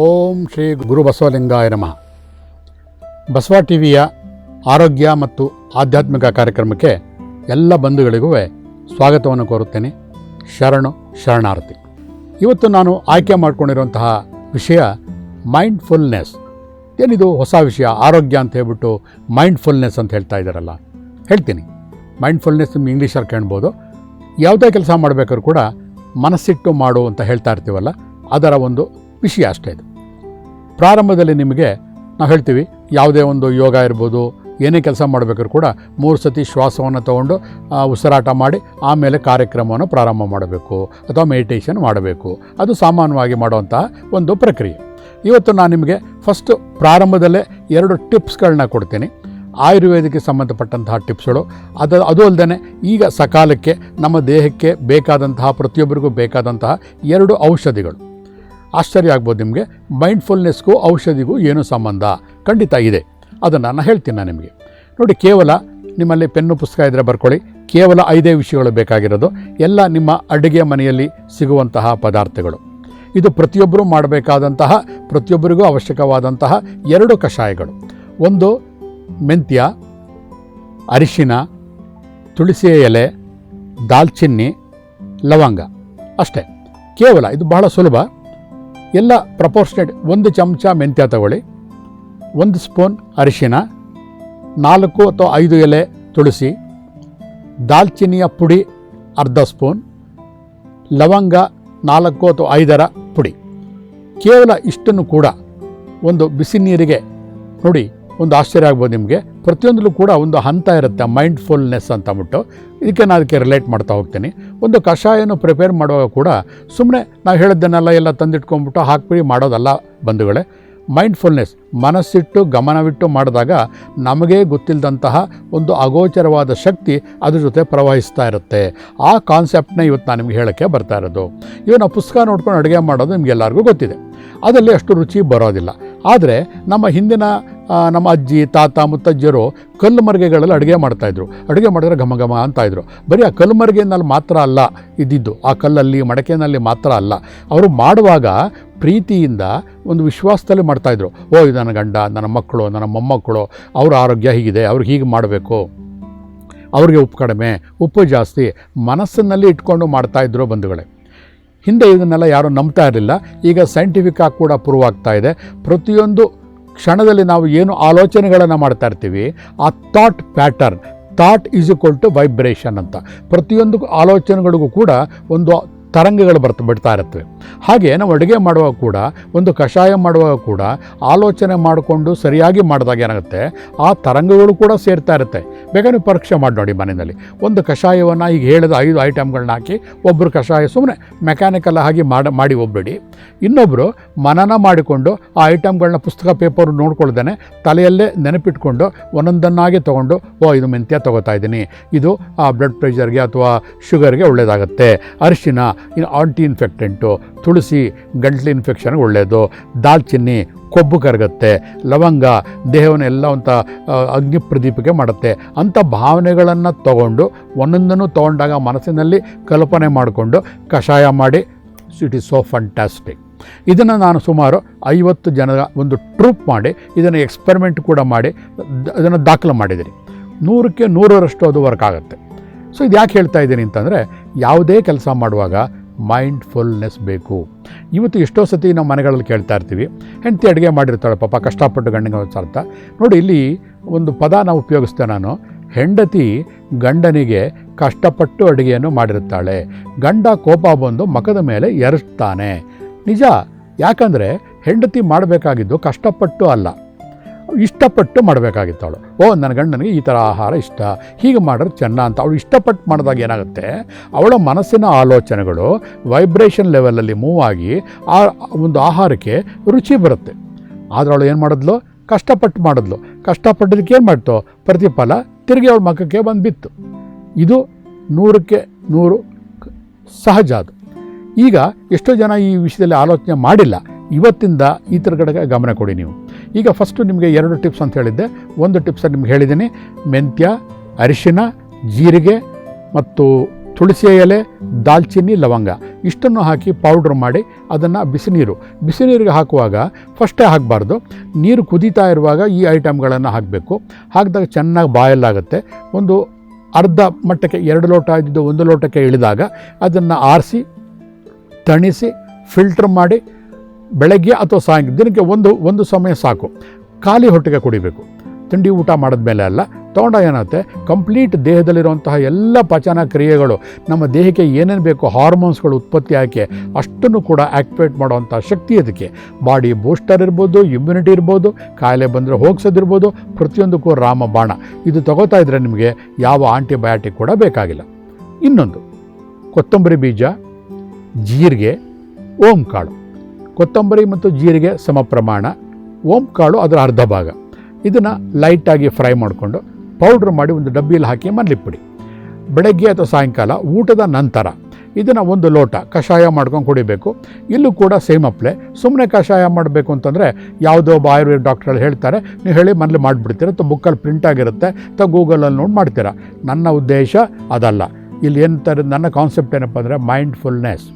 ಓಂ ಶ್ರೀ ಗುರು ಬಸವಲಿಂಗಾಯ ನಮಃ. ಬಸವ ಟಿವಿಯ ಆರೋಗ್ಯ ಮತ್ತು ಆಧ್ಯಾತ್ಮಿಕ ಕಾರ್ಯಕ್ರಮಕ್ಕೆ ಎಲ್ಲ ಬಂಧುಗಳಿಗೂ ಸ್ವಾಗತವನ್ನು ಕೋರುತ್ತೇನೆ. ಶರಣು, ಶರಣಾರ್ಥಿ. ಇವತ್ತು ನಾನು ಆಯ್ಕೆ ಮಾಡಿಕೊಂಡಿರುವಂತಹ ವಿಷಯ ಮೈಂಡ್ಫುಲ್ನೆಸ್ ಏನಿದು ಹೊಸ ವಿಷಯ? ಆರೋಗ್ಯ ಅಂತ ಹೇಳ್ಬಿಟ್ಟು ಮೈಂಡ್ಫುಲ್ನೆಸ್ ಅಂತ ಹೇಳ್ತಾ ಇದ್ದಾರಲ್ಲ. ಹೇಳ್ತೀನಿ. ಮೈಂಡ್ಫುಲ್ನೆಸ್ ನಿಮ್ಮ ಇಂಗ್ಲೀಷಲ್ಲಿ ಕೇಳ್ಬೋದು. ಯಾವುದೇ ಕೆಲಸ ಮಾಡಬೇಕಾದ್ರೂ ಕೂಡ ಮನಸ್ಸಿಟ್ಟು ಮಾಡು ಅಂತ ಹೇಳ್ತಾ ಇರ್ತೀವಲ್ಲ, ಅದರ ಒಂದು ವಿಷಯ ಅಷ್ಟೇ ಇದು ಪ್ರಾರಂಭದಲ್ಲಿ ನಿಮಗೆ ನಾವು ಹೇಳ್ತೀವಿ, ಯಾವುದೇ ಒಂದು ಯೋಗ ಇರ್ಬೋದು, ಏನೇ ಕೆಲಸ ಮಾಡಬೇಕಾದ್ರೂ ಕೂಡ ಮೂರು ಸತಿ ಶ್ವಾಸವನ್ನು ತಗೊಂಡು ಉಸಿರಾಟ ಮಾಡಿ, ಆಮೇಲೆ ಕಾರ್ಯಕ್ರಮವನ್ನು ಪ್ರಾರಂಭ ಮಾಡಬೇಕು, ಅಥವಾ ಮೆಡಿಟೇಷನ್ ಮಾಡಬೇಕು. ಅದು ಸಾಮಾನ್ಯವಾಗಿ ಮಾಡುವಂತಹ ಒಂದು ಪ್ರಕ್ರಿಯೆ. ಇವತ್ತು ನಾನು ನಿಮಗೆ ಫಸ್ಟು ಪ್ರಾರಂಭದಲ್ಲೇ ಎರಡು ಟಿಪ್ಸ್ಗಳನ್ನ ಕೊಡ್ತೀನಿ. ಆಯುರ್ವೇದಕ್ಕೆ ಸಂಬಂಧಪಟ್ಟಂತಹ ಟಿಪ್ಸ್ಗಳು, ಅದು ಅದು ಅಲ್ಲದೆ ಈಗ ಸಕಾಲಕ್ಕೆ ನಮ್ಮ ದೇಹಕ್ಕೆ ಬೇಕಾದಂತಹ, ಪ್ರತಿಯೊಬ್ಬರಿಗೂ ಬೇಕಾದಂತಹ ಎರಡು ಔಷಧಿಗಳು. ಆಶ್ಚರ್ಯ ಆಗ್ಬೋದು ನಿಮಗೆ. ಮೈಂಡ್ಫುಲ್ನೆಸ್ಗೂ ಔಷಧಿಗೂ ಏನು ಸಂಬಂಧ? ಖಂಡಿತ ಇದೆ. ಅದನ್ನು ನಾನು ಹೇಳ್ತೀನಿ ನಾನು ನಿಮಗೆ. ನೋಡಿ, ಕೇವಲ ನಿಮ್ಮಲ್ಲಿ ಪೆನ್ನು ಪುಸ್ತಕ ಇದ್ದರೆ ಬರ್ಕೊಳ್ಳಿ. ಕೇವಲ ಐದೇ ವಿಷಯಗಳು ಬೇಕಾಗಿರೋದು. ಎಲ್ಲ ನಿಮ್ಮ ಅಡುಗೆ ಮನೆಯಲ್ಲಿ ಸಿಗುವಂತಹ ಪದಾರ್ಥಗಳು. ಇದು ಪ್ರತಿಯೊಬ್ಬರೂ ಮಾಡಬೇಕಾದಂತಹ, ಪ್ರತಿಯೊಬ್ಬರಿಗೂ ಅವಶ್ಯಕವಾದಂತಹ ಎರಡು ಕಷಾಯಗಳು. ಒಂದು ಮೆಂತ್ಯ, ಅರಿಶಿನ, ತುಳಸಿಯ ಎಲೆ, ದಾಲ್ಚಿನ್ನಿ, ಲವಂಗ. ಅಷ್ಟೇ. ಕೇವಲ, ಇದು ಬಹಳ ಸುಲಭ. ಎಲ್ಲ ಪ್ರಪೋರ್ಷನೇಟ್ ಒಂದು ಚಮಚ ಮೆಂತ್ಯ ತಗೊಳ್ಳಿ, ಒಂದು ಸ್ಪೂನ್ ಅರಿಶಿನ ನಾಲ್ಕು ಅಥವಾ ಐದು ಎಲೆ ತುಳಸಿ ದಾಲ್ಚಿನ್ನಿಯ ಪುಡಿ ಅರ್ಧ ಸ್ಪೂನ್, ಲವಂಗ ನಾಲ್ಕು ಅಥವಾ ಐದರ ಪುಡಿ. ಕೇವಲ ಇಷ್ಟನ್ನು ಕೂಡ ಒಂದು ಬಿಸಿ ನೀರಿಗೆ ನೋಡಿ ಒಂದು ಆಶ್ಚರ್ಯ ಆಗ್ಬೋದು ನಿಮಗೆ. ಪ್ರತಿಯೊಂದರಲ್ಲೂ ಕೂಡ ಒಂದು ಹಂತ ಇರುತ್ತೆ ಮೈಂಡ್ಫುಲ್ನೆಸ್ ಅಂತ ಅಂದ್ಬಿಟ್ಟು. ಇದಕ್ಕೆ ನಾನು ಅದಕ್ಕೆ ರಿಲೇಟ್ ಮಾಡ್ತಾ ಹೋಗ್ತೀನಿ. ಒಂದು ಕಷಾಯನ ಪ್ರಿಪೇರ್ ಮಾಡುವಾಗ ಕೂಡ ಸುಮ್ಮನೆ ನಾವು ಹೇಳಿದ್ದನ್ನೆಲ್ಲ ಎಲ್ಲ ತಂದಿಟ್ಕೊಂಡ್ಬಿಟ್ಟು ಹಾಕ್ಬಿಡಿ ಮಾಡೋದಲ್ಲ ಬಂಧುಗಳೇ. ಮೈಂಡ್ಫುಲ್ನೆಸ್ ಮನಸ್ಸಿಟ್ಟು ಗಮನವಿಟ್ಟು ಮಾಡಿದಾಗ ನಮಗೇ ಗೊತ್ತಿಲ್ಲದಂತಹ ಒಂದು ಅಗೋಚರವಾದ ಶಕ್ತಿ ಅದ್ರ ಜೊತೆ ಪ್ರವಹಿಸ್ತಾ ಇರುತ್ತೆ. ಆ ಕಾನ್ಸೆಪ್ಟ್ನ ಇವತ್ತು ನಾನು ನಿಮ್ಗೆ ಹೇಳೋಕ್ಕೆ ಬರ್ತಾ ಇರೋದು. ಇವನ್ನ ಪುಸ್ತಕ ನೋಡ್ಕೊಂಡು ಅಡುಗೆ ಮಾಡೋದು ನಿಮಗೆಲ್ಲರಿಗೂ ಗೊತ್ತಿದೆ. ಅದರಲ್ಲಿ ಅಷ್ಟು ರುಚಿ ಬರೋದಿಲ್ಲ. ಆದರೆ ನಮ್ಮ ಹಿಂದಿನ ನಮ್ಮ ಅಜ್ಜಿ, ತಾತ ಮುತ್ತಜ್ಜಿಯರು ಕಲ್ಲು ಮರಿಗೆಗಳಲ್ಲಿ ಅಡುಗೆ ಮಾಡ್ತಾಯಿದ್ರು ಅಡುಗೆ ಮಾಡಿದ್ರೆ ಘಮ ಘಮ ಅಂತಾಯಿದ್ರು ಬರೀ ಆ ಕಲ್ಲು ಮರಿಗೆನಲ್ಲಿ ಮಾತ್ರ ಅಲ್ಲ ಇದ್ದಿದ್ದು. ಆ ಕಲ್ಲಲ್ಲಿ, ಮಡಕೆನಲ್ಲಿ ಮಾತ್ರ ಅಲ್ಲ. ಅವರು ಮಾಡುವಾಗ ಪ್ರೀತಿಯಿಂದ ಒಂದು ವಿಶ್ವಾಸದಲ್ಲಿ ಮಾಡ್ತಾಯಿದ್ರು ಓ, ಇದು ನನ್ನ ಗಂಡ, ನನ್ನ ಮಕ್ಕಳು, ನನ್ನ ಮೊಮ್ಮಕ್ಕಳು, ಅವ್ರ ಆರೋಗ್ಯ ಹೀಗಿದೆ ಅವ್ರಿಗೆ ಹೀಗೆ ಮಾಡಬೇಕು. ಅವ್ರಿಗೆ ಉಪ್ಪು ಕಡಿಮೆ, ಉಪ್ಪು ಜಾಸ್ತಿ, ಮನಸ್ಸಿನಲ್ಲಿ ಇಟ್ಕೊಂಡು ಮಾಡ್ತಾಯಿದ್ರು ಬಂಧುಗಳೇ. ಹಿಂದೆ ಇದನ್ನೆಲ್ಲ ಯಾರೂ ನಂಬ್ತಾ ಇರಲಿಲ್ಲ. ಈಗ ಸೈಂಟಿಫಿಕ್ ಆಗಿ ಕೂಡ ಪ್ರೂವ್ ಆಗ್ತಾ ಇದೆ. ಪ್ರತಿಯೊಂದು ಕ್ಷಣದಲ್ಲಿ ನಾವು ಏನು ಆಲೋಚನೆಗಳನ್ನು ಮಾಡ್ತಾ ಇರ್ತೀವಿ, ಆ thought pattern thought is equal to vibration ಅಂತ. ಪ್ರತಿಯೊಂದು ಆಲೋಚನೆಗಳಿಗೂ ಕೂಡ ಒಂದು ತರಂಗಗಳು ಬರ್ತ ಬಿಡ್ತಾ ಇರುತ್ತವೆ ಹಾಗೆ ನಾವು ಅಡುಗೆ ಮಾಡುವಾಗ ಕೂಡ, ಒಂದು ಕಷಾಯ ಮಾಡುವಾಗ ಕೂಡ ಆಲೋಚನೆ ಮಾಡಿಕೊಂಡು ಸರಿಯಾಗಿ ಮಾಡಿದಾಗ ಏನಾಗುತ್ತೆ? ಆ ತರಂಗಗಳು ಕೂಡ ಸೇರ್ತಾ ಇರುತ್ತೆ. ನೀವು ಪರೀಕ್ಷೆ ಮಾಡಿ ನೋಡಿ ಮನೆಯಲ್ಲಿ. ಒಂದು ಕಷಾಯವನ್ನು ಈಗ ಹೇಳಿದ ಐದು ಐಟಮ್ಗಳನ್ನ ಹಾಕಿ ಒಬ್ಬರು ಕಷಾಯ ಸುಮ್ಮನೆ ಮೆಕ್ಯಾನಿಕಲ್ ಆಗಿ ಮಾಡಿ ಮಾಡಿ ಒಬ್ಬಿಡಿ. ಇನ್ನೊಬ್ಬರು ಮನನ ಮಾಡಿಕೊಂಡು ಆ ಐಟಮ್ಗಳನ್ನ ಪುಸ್ತಕ ಪೇಪರ್ ನೋಡ್ಕೊಳ್ದೇ ತಲೆಯಲ್ಲೇ ನೆನಪಿಟ್ಕೊಂಡು ಒಂದೊಂದನ್ನಾಗಿ ತೊಗೊಂಡು, ಓ, ಇದು ಮೆಂತ್ಯ ತೊಗೋತಾ ಇದ್ದೀನಿ. ಇದು ಆ ಬ್ಲಡ್ ಪ್ರೆಷರ್ಗೆ ಅಥವಾ ಶುಗರ್ಗೆ ಒಳ್ಳೆಯದಾಗುತ್ತೆ ಅರಿಶಿನ ಇನ್ನು ಆಂಟಿ ಇನ್ಫೆಕ್ಟೆಂಟು, ತುಳಸಿ ಗಂಟ್ಲು ಇನ್ಫೆಕ್ಷನ್ಗೆ ಒಳ್ಳೆಯದು ದಾಲ್ಚಿನ್ನಿ ಕೊಬ್ಬು ಕರಗುತ್ತೆ, ಲವಂಗ ದೇಹವನ್ನು ಎಲ್ಲ ಒಂಥ ಅಗ್ನಿ ಪ್ರದೀಪಕ್ಕೆ ಮಾಡುತ್ತೆ. ಅಂಥ ಭಾವನೆಗಳನ್ನು ತಗೊಂಡು ಒಂದೊಂದನ್ನು ತೊಗೊಂಡಾಗ ಮನಸ್ಸಿನಲ್ಲಿ ಕಲ್ಪನೆ ಮಾಡಿಕೊಂಡು ಕಷಾಯ ಮಾಡಿ ಇಟ್ ಈಸ್ ಸೋ ಫಂಟ್ಯಾಸ್ಟಿಕ್ ಇದನ್ನು ನಾನು ಸುಮಾರು ಐವತ್ತು ಜನರ ಒಂದು ಟ್ರೂಪ್ ಮಾಡಿ, ಇದನ್ನು ಎಕ್ಸ್ಪೆರಿಮೆಂಟ್ ಕೂಡ ಮಾಡಿ ಇದನ್ನು ದಾಖಲು ಮಾಡಿದ್ದೀನಿ. ನೂರಕ್ಕೆ ನೂರರಷ್ಟು ಅದು ವರ್ಕ್ ಆಗುತ್ತೆ. ಸೊ ಇದು ಯಾಕೆ ಹೇಳ್ತಾ ಇದ್ದೀನಿ ಅಂತಂದರೆ ಯಾವುದೇ ಕೆಲಸ ಮಾಡುವಾಗ ಮೈಂಡ್ಫುಲ್ನೆಸ್ ಬೇಕು. ಇವತ್ತು ಎಷ್ಟೋ ಸತಿ ನಾವು ಮನೆಗಳಲ್ಲಿ ಕೇಳ್ತಾ ಇರ್ತೀವಿ, ಹೆಂಡತಿ ಅಡುಗೆ ಮಾಡಿರ್ತಾಳೆ ಪಾಪ, ಕಷ್ಟಪಟ್ಟು ಗಂಡನಿಗೆ ಅರ್ಥ ನೋಡಿ, ಇಲ್ಲಿ ಒಂದು ಪದ ನಾವು ಉಪಯೋಗಿಸ್ತೇನೆ ನಾನು, ಹೆಂಡತಿ ಗಂಡನಿಗೆ ಕಷ್ಟಪಟ್ಟು ಅಡುಗೆಯನ್ನು ಮಾಡಿರ್ತಾಳೆ. ಗಂಡ ಕೋಪ ಬಂದು ಮಖದ ಮೇಲೆ ಎರಚ್ತಾನೆ. ನಿಜ, ಯಾಕಂದರೆ ಹೆಂಡತಿ ಮಾಡಬೇಕಾಗಿದ್ದು ಕಷ್ಟಪಟ್ಟು ಅಲ್ಲ. ಇಷ್ಟಪಟ್ಟು ಮಾಡಬೇಕಾಗಿತ್ತು ಅವಳು ಓ, ನನ್ನ ಗಂಡನಿಗೆ ಈ ಥರ ಆಹಾರ ಇಷ್ಟ. ಹೀಗೆ ಮಾಡಿದ್ರೆ ಚೆನ್ನ ಅಂತ. ಅವಳು ಇಷ್ಟಪಟ್ಟು ಮಾಡಿದಾಗ ಏನಾಗುತ್ತೆ? ಅವಳ ಮನಸ್ಸಿನ ಆಲೋಚನೆಗಳು ವೈಬ್ರೇಷನ್ ಲೆವೆಲಲ್ಲಿ ಮೂವ್ ಆಗಿ ಆ ಒಂದು ಆಹಾರಕ್ಕೆ ರುಚಿ ಬರುತ್ತೆ. ಆದರೆ ಅವಳು ಏನು ಮಾಡಿದ್ಲು? ಕಷ್ಟಪಟ್ಟು ಮಾಡಿದ್ಲು. ಕಷ್ಟಪಟ್ಟದಕ್ಕೆ ಏನು ಮಾಡ್ತು? ಪ್ರತಿಫಲ ತಿರುಗಿ ಅವಳ ಮಕ್ಕಕ್ಕೆ ಬಂದು ಬಿತ್ತು ಇದು ನೂರಕ್ಕೆ ನೂರು ಸಹಜ ಅದು. ಈಗ ಎಷ್ಟೋ ಜನ ಈ ವಿಷಯದಲ್ಲಿ ಆಲೋಚನೆ ಮಾಡಿಲ್ಲ. ಇವತ್ತಿಂದ ಈ ಥರ ಕಡೆಗೆ ಗಮನ ಕೊಡಿ ನೀವು. ಈಗ ಫಸ್ಟು ನಿಮಗೆ ಎರಡು ಟಿಪ್ಸ್ ಅಂತ ಹೇಳಿದ್ದೆ. ಒಂದು ಟಿಪ್ಸ್ ನಿಮ್ಗೆ ಹೇಳಿದ್ದೀನಿ. ಮೆಂತ್ಯ, ಅರಿಶಿನ, ಜೀರಿಗೆ ಮತ್ತು ತುಳಸಿ ಎಲೆ, ದಾಲ್ಚಿನ್ನಿ, ಲವಂಗ. ಇಷ್ಟನ್ನು ಹಾಕಿ ಪೌಡ್ರ್ ಮಾಡಿ ಅದನ್ನು ಬಿಸಿನೀರು. ಬಿಸಿನೀರಿಗೆ ಹಾಕುವಾಗ ಫಸ್ಟೇ ಹಾಕಬಾರ್ದು. ನೀರು ಕುದೀತಾ ಇರುವಾಗ ಈ ಐಟಮ್ಗಳನ್ನು ಹಾಕಬೇಕು. ಹಾಕಿದಾಗ ಚೆನ್ನಾಗಿ ಬಾಯಲ್ಲಾಗುತ್ತೆ ಒಂದು ಅರ್ಧ ಮಟ್ಟಕ್ಕೆ, ಎರಡು ಲೋಟ ಇದ್ದಿದ್ದು ಒಂದು ಲೋಟಕ್ಕೆ ಇಳಿದಾಗ ಅದನ್ನು ಆರಿಸಿ, ತಣಿಸಿ ಫಿಲ್ಟ್ರ್ ಮಾಡಿ ಬೆಳಗ್ಗೆ ಅಥವಾ ಸಾಯಂಕಾಲ, ದಿನಕ್ಕೆ ಒಂದು ಒಂದು ಸಮಯ ಸಾಕು. ಖಾಲಿ ಹೊಟ್ಟೆಗೆ ಕುಡಿಬೇಕು. ತಿಂಡಿ ಊಟ ಮಾಡಿದ ಮೇಲೆ ಅಲ್ಲ, ತೊಗೊಂಡ ಏನಾಗುತ್ತೆ? ಕಂಪ್ಲೀಟ್ ದೇಹದಲ್ಲಿರುವಂತಹ ಎಲ್ಲ ಪಚನ ಕ್ರಿಯೆಗಳು, ನಮ್ಮ ದೇಹಕ್ಕೆ ಏನೇನು ಬೇಕು ಹಾರ್ಮೋನ್ಸ್ಗಳು ಉತ್ಪತ್ತಿ ಆಗಿ ಅಷ್ಟನ್ನು ಕೂಡ ಆ್ಯಕ್ಟಿವೇಟ್ ಮಾಡುವಂಥ ಶಕ್ತಿ ಅದಕ್ಕೆ. ಬಾಡಿ ಬೂಸ್ಟರ್ ಇರ್ಬೋದು, ಇಮ್ಯುನಿಟಿ ಇರ್ಬೋದು, ಕಾಯಿಲೆ ಬಂದರೆ ಹೋಗ್ಸೋದಿರ್ಬೋದು ಪ್ರತಿಯೊಂದಕ್ಕೂ ರಾಮ ಬಾಣ. ಇದು ತಗೋತಾ ಇದ್ದರೆ ನಿಮಗೆ ಯಾವ ಆಂಟಿಬಯಾಟಿಕ್ ಕೂಡ ಬೇಕಾಗಿಲ್ಲ. ಇನ್ನೊಂದು, ಕೊತ್ತಂಬರಿ ಬೀಜ, ಜೀರಿಗೆ ಓಂ ಕಾಳು ಕೊತ್ತಂಬರಿ ಮತ್ತು ಜೀರಿಗೆ ಸಮ ಪ್ರಮಾಣ ಓಂ ಕಾಳು ಅದರ ಅರ್ಧ ಭಾಗ. ಇದನ್ನು ಲೈಟಾಗಿ ಫ್ರೈ ಮಾಡಿಕೊಂಡು ಪೌಡ್ರ್ ಮಾಡಿ ಒಂದು ಡಬ್ಬಿಯಲ್ಲಿ ಹಾಕಿ ಮರಳಿಬಿಡಿ ಬೆಳಗ್ಗೆ ಅಥವಾ ಸಾಯಂಕಾಲ, ಊಟದ ನಂತರ ಇದನ್ನು ಒಂದು ಲೋಟ ಕಷಾಯ ಮಾಡ್ಕೊಂಡು ಕುಡಿಬೇಕು. ಇಲ್ಲೂ ಕೂಡ ಸೇಮ್ ಅಪ್ಲೆ. ಸುಮ್ಮನೆ ಕಷಾಯ ಮಾಡಬೇಕು ಅಂತಂದರೆ ಯಾವುದೋ ಒಬ್ಬ ಆಯುರ್ವೇದ ಡಾಕ್ಟ್ರಲ್ಲಿ ಹೇಳ್ತಾರೆ, ನೀವು ಹೇಳಿ ಮನೇಲಿ ಮಾಡಿಬಿಡ್ತೀರ? ಅಥವಾ ಬುಕ್ಕಲ್ಲಿ ಪ್ರಿಂಟ್ ಆಗಿರುತ್ತೆ, ಅಥವಾ ಗೂಗಲಲ್ಲಿ ನೋಡಿ ಮಾಡ್ತೀರಾ? ನನ್ನ ಉದ್ದೇಶ ಅದಲ್ಲ. ಇಲ್ಲಿ ಏನು ನನ್ನ ಕಾನ್ಸೆಪ್ಟ್ ಏನಪ್ಪ ಅಂದರೆ ಮೈಂಡ್ಫುಲ್ನೆಸ್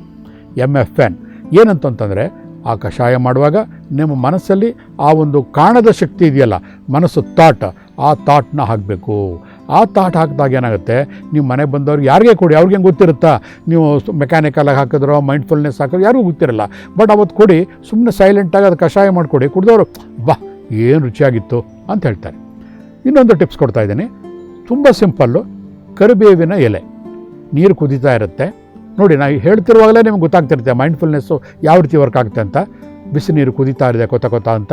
ಎಂ ಎಫ್ ಎನ್ ಏನಂತಂತಂದರೆ ಆ ಕಷಾಯ ಮಾಡುವಾಗ ನಿಮ್ಮ ಮನಸ್ಸಲ್ಲಿ ಆ ಒಂದು ಕಾಣದ ಶಕ್ತಿ ಇದೆಯಲ್ಲ, ಮನಸ್ಸು ತಾಟ್, ಆ ತಾಟ್ನ ಹಾಕಬೇಕು. ಆ ತಾಟ್ ಹಾಕಿದಾಗ ಏನಾಗುತ್ತೆ? ನೀವು ಮನೆಗೆ ಬಂದವ್ರಿಗೆ ಯಾರಿಗೆ ಕೊಡಿ? ಅವ್ರಿಗೆ ಗೊತ್ತಿರುತ್ತಾ? ನೀವು ಮೆಕ್ಯಾನಿಕಲಾಗಿ ಹಾಕಿದ್ರೋ ಮೈಂಡ್ಫುಲ್ನೆಸ್ ಹಾಕಿದ್ರು, ಯಾರಿಗೂ ಗೊತ್ತಿರಲ್ಲ. ಬಟ್ ಅವತ್ತು ಕೊಡಿ ಸುಮ್ಮನೆ ಸೈಲೆಂಟಾಗಿ ಅದು ಕಷಾಯ ಮಾಡಿಕೊಡಿ. ಕುಡಿದವರು ಬಾ ಏನು ರುಚಿಯಾಗಿತ್ತು? ಅಂತ ಹೇಳ್ತಾರೆ. ಇನ್ನೊಂದು ಟಿಪ್ಸ್ ಕೊಡ್ತಾ ಇದ್ದೀನಿ. ತುಂಬ ಸಿಂಪಲ್ಲು ಕರಿಬೇವಿನ ಎಲೆ. ನೀರು ಕುದೀತಾ ಇರುತ್ತೆ. ನೋಡಿ ನಾನು ಹೇಳ್ತಿರುವಾಗಲೇ ನಿಮ್ಗೆ ಗೊತ್ತಾಗ್ತಿರುತ್ತೆ ಮೈಂಡ್ಫುಲ್ನೆಸ್ಸು ಯಾವ ರೀತಿ ವರ್ಕ್ ಆಗುತ್ತೆ ಅಂತ. ಬಿಸಿ ನೀರು ಕುದೀತಾ ಇದೆ, ಕೊತ ಕೊತ ಅಂತ.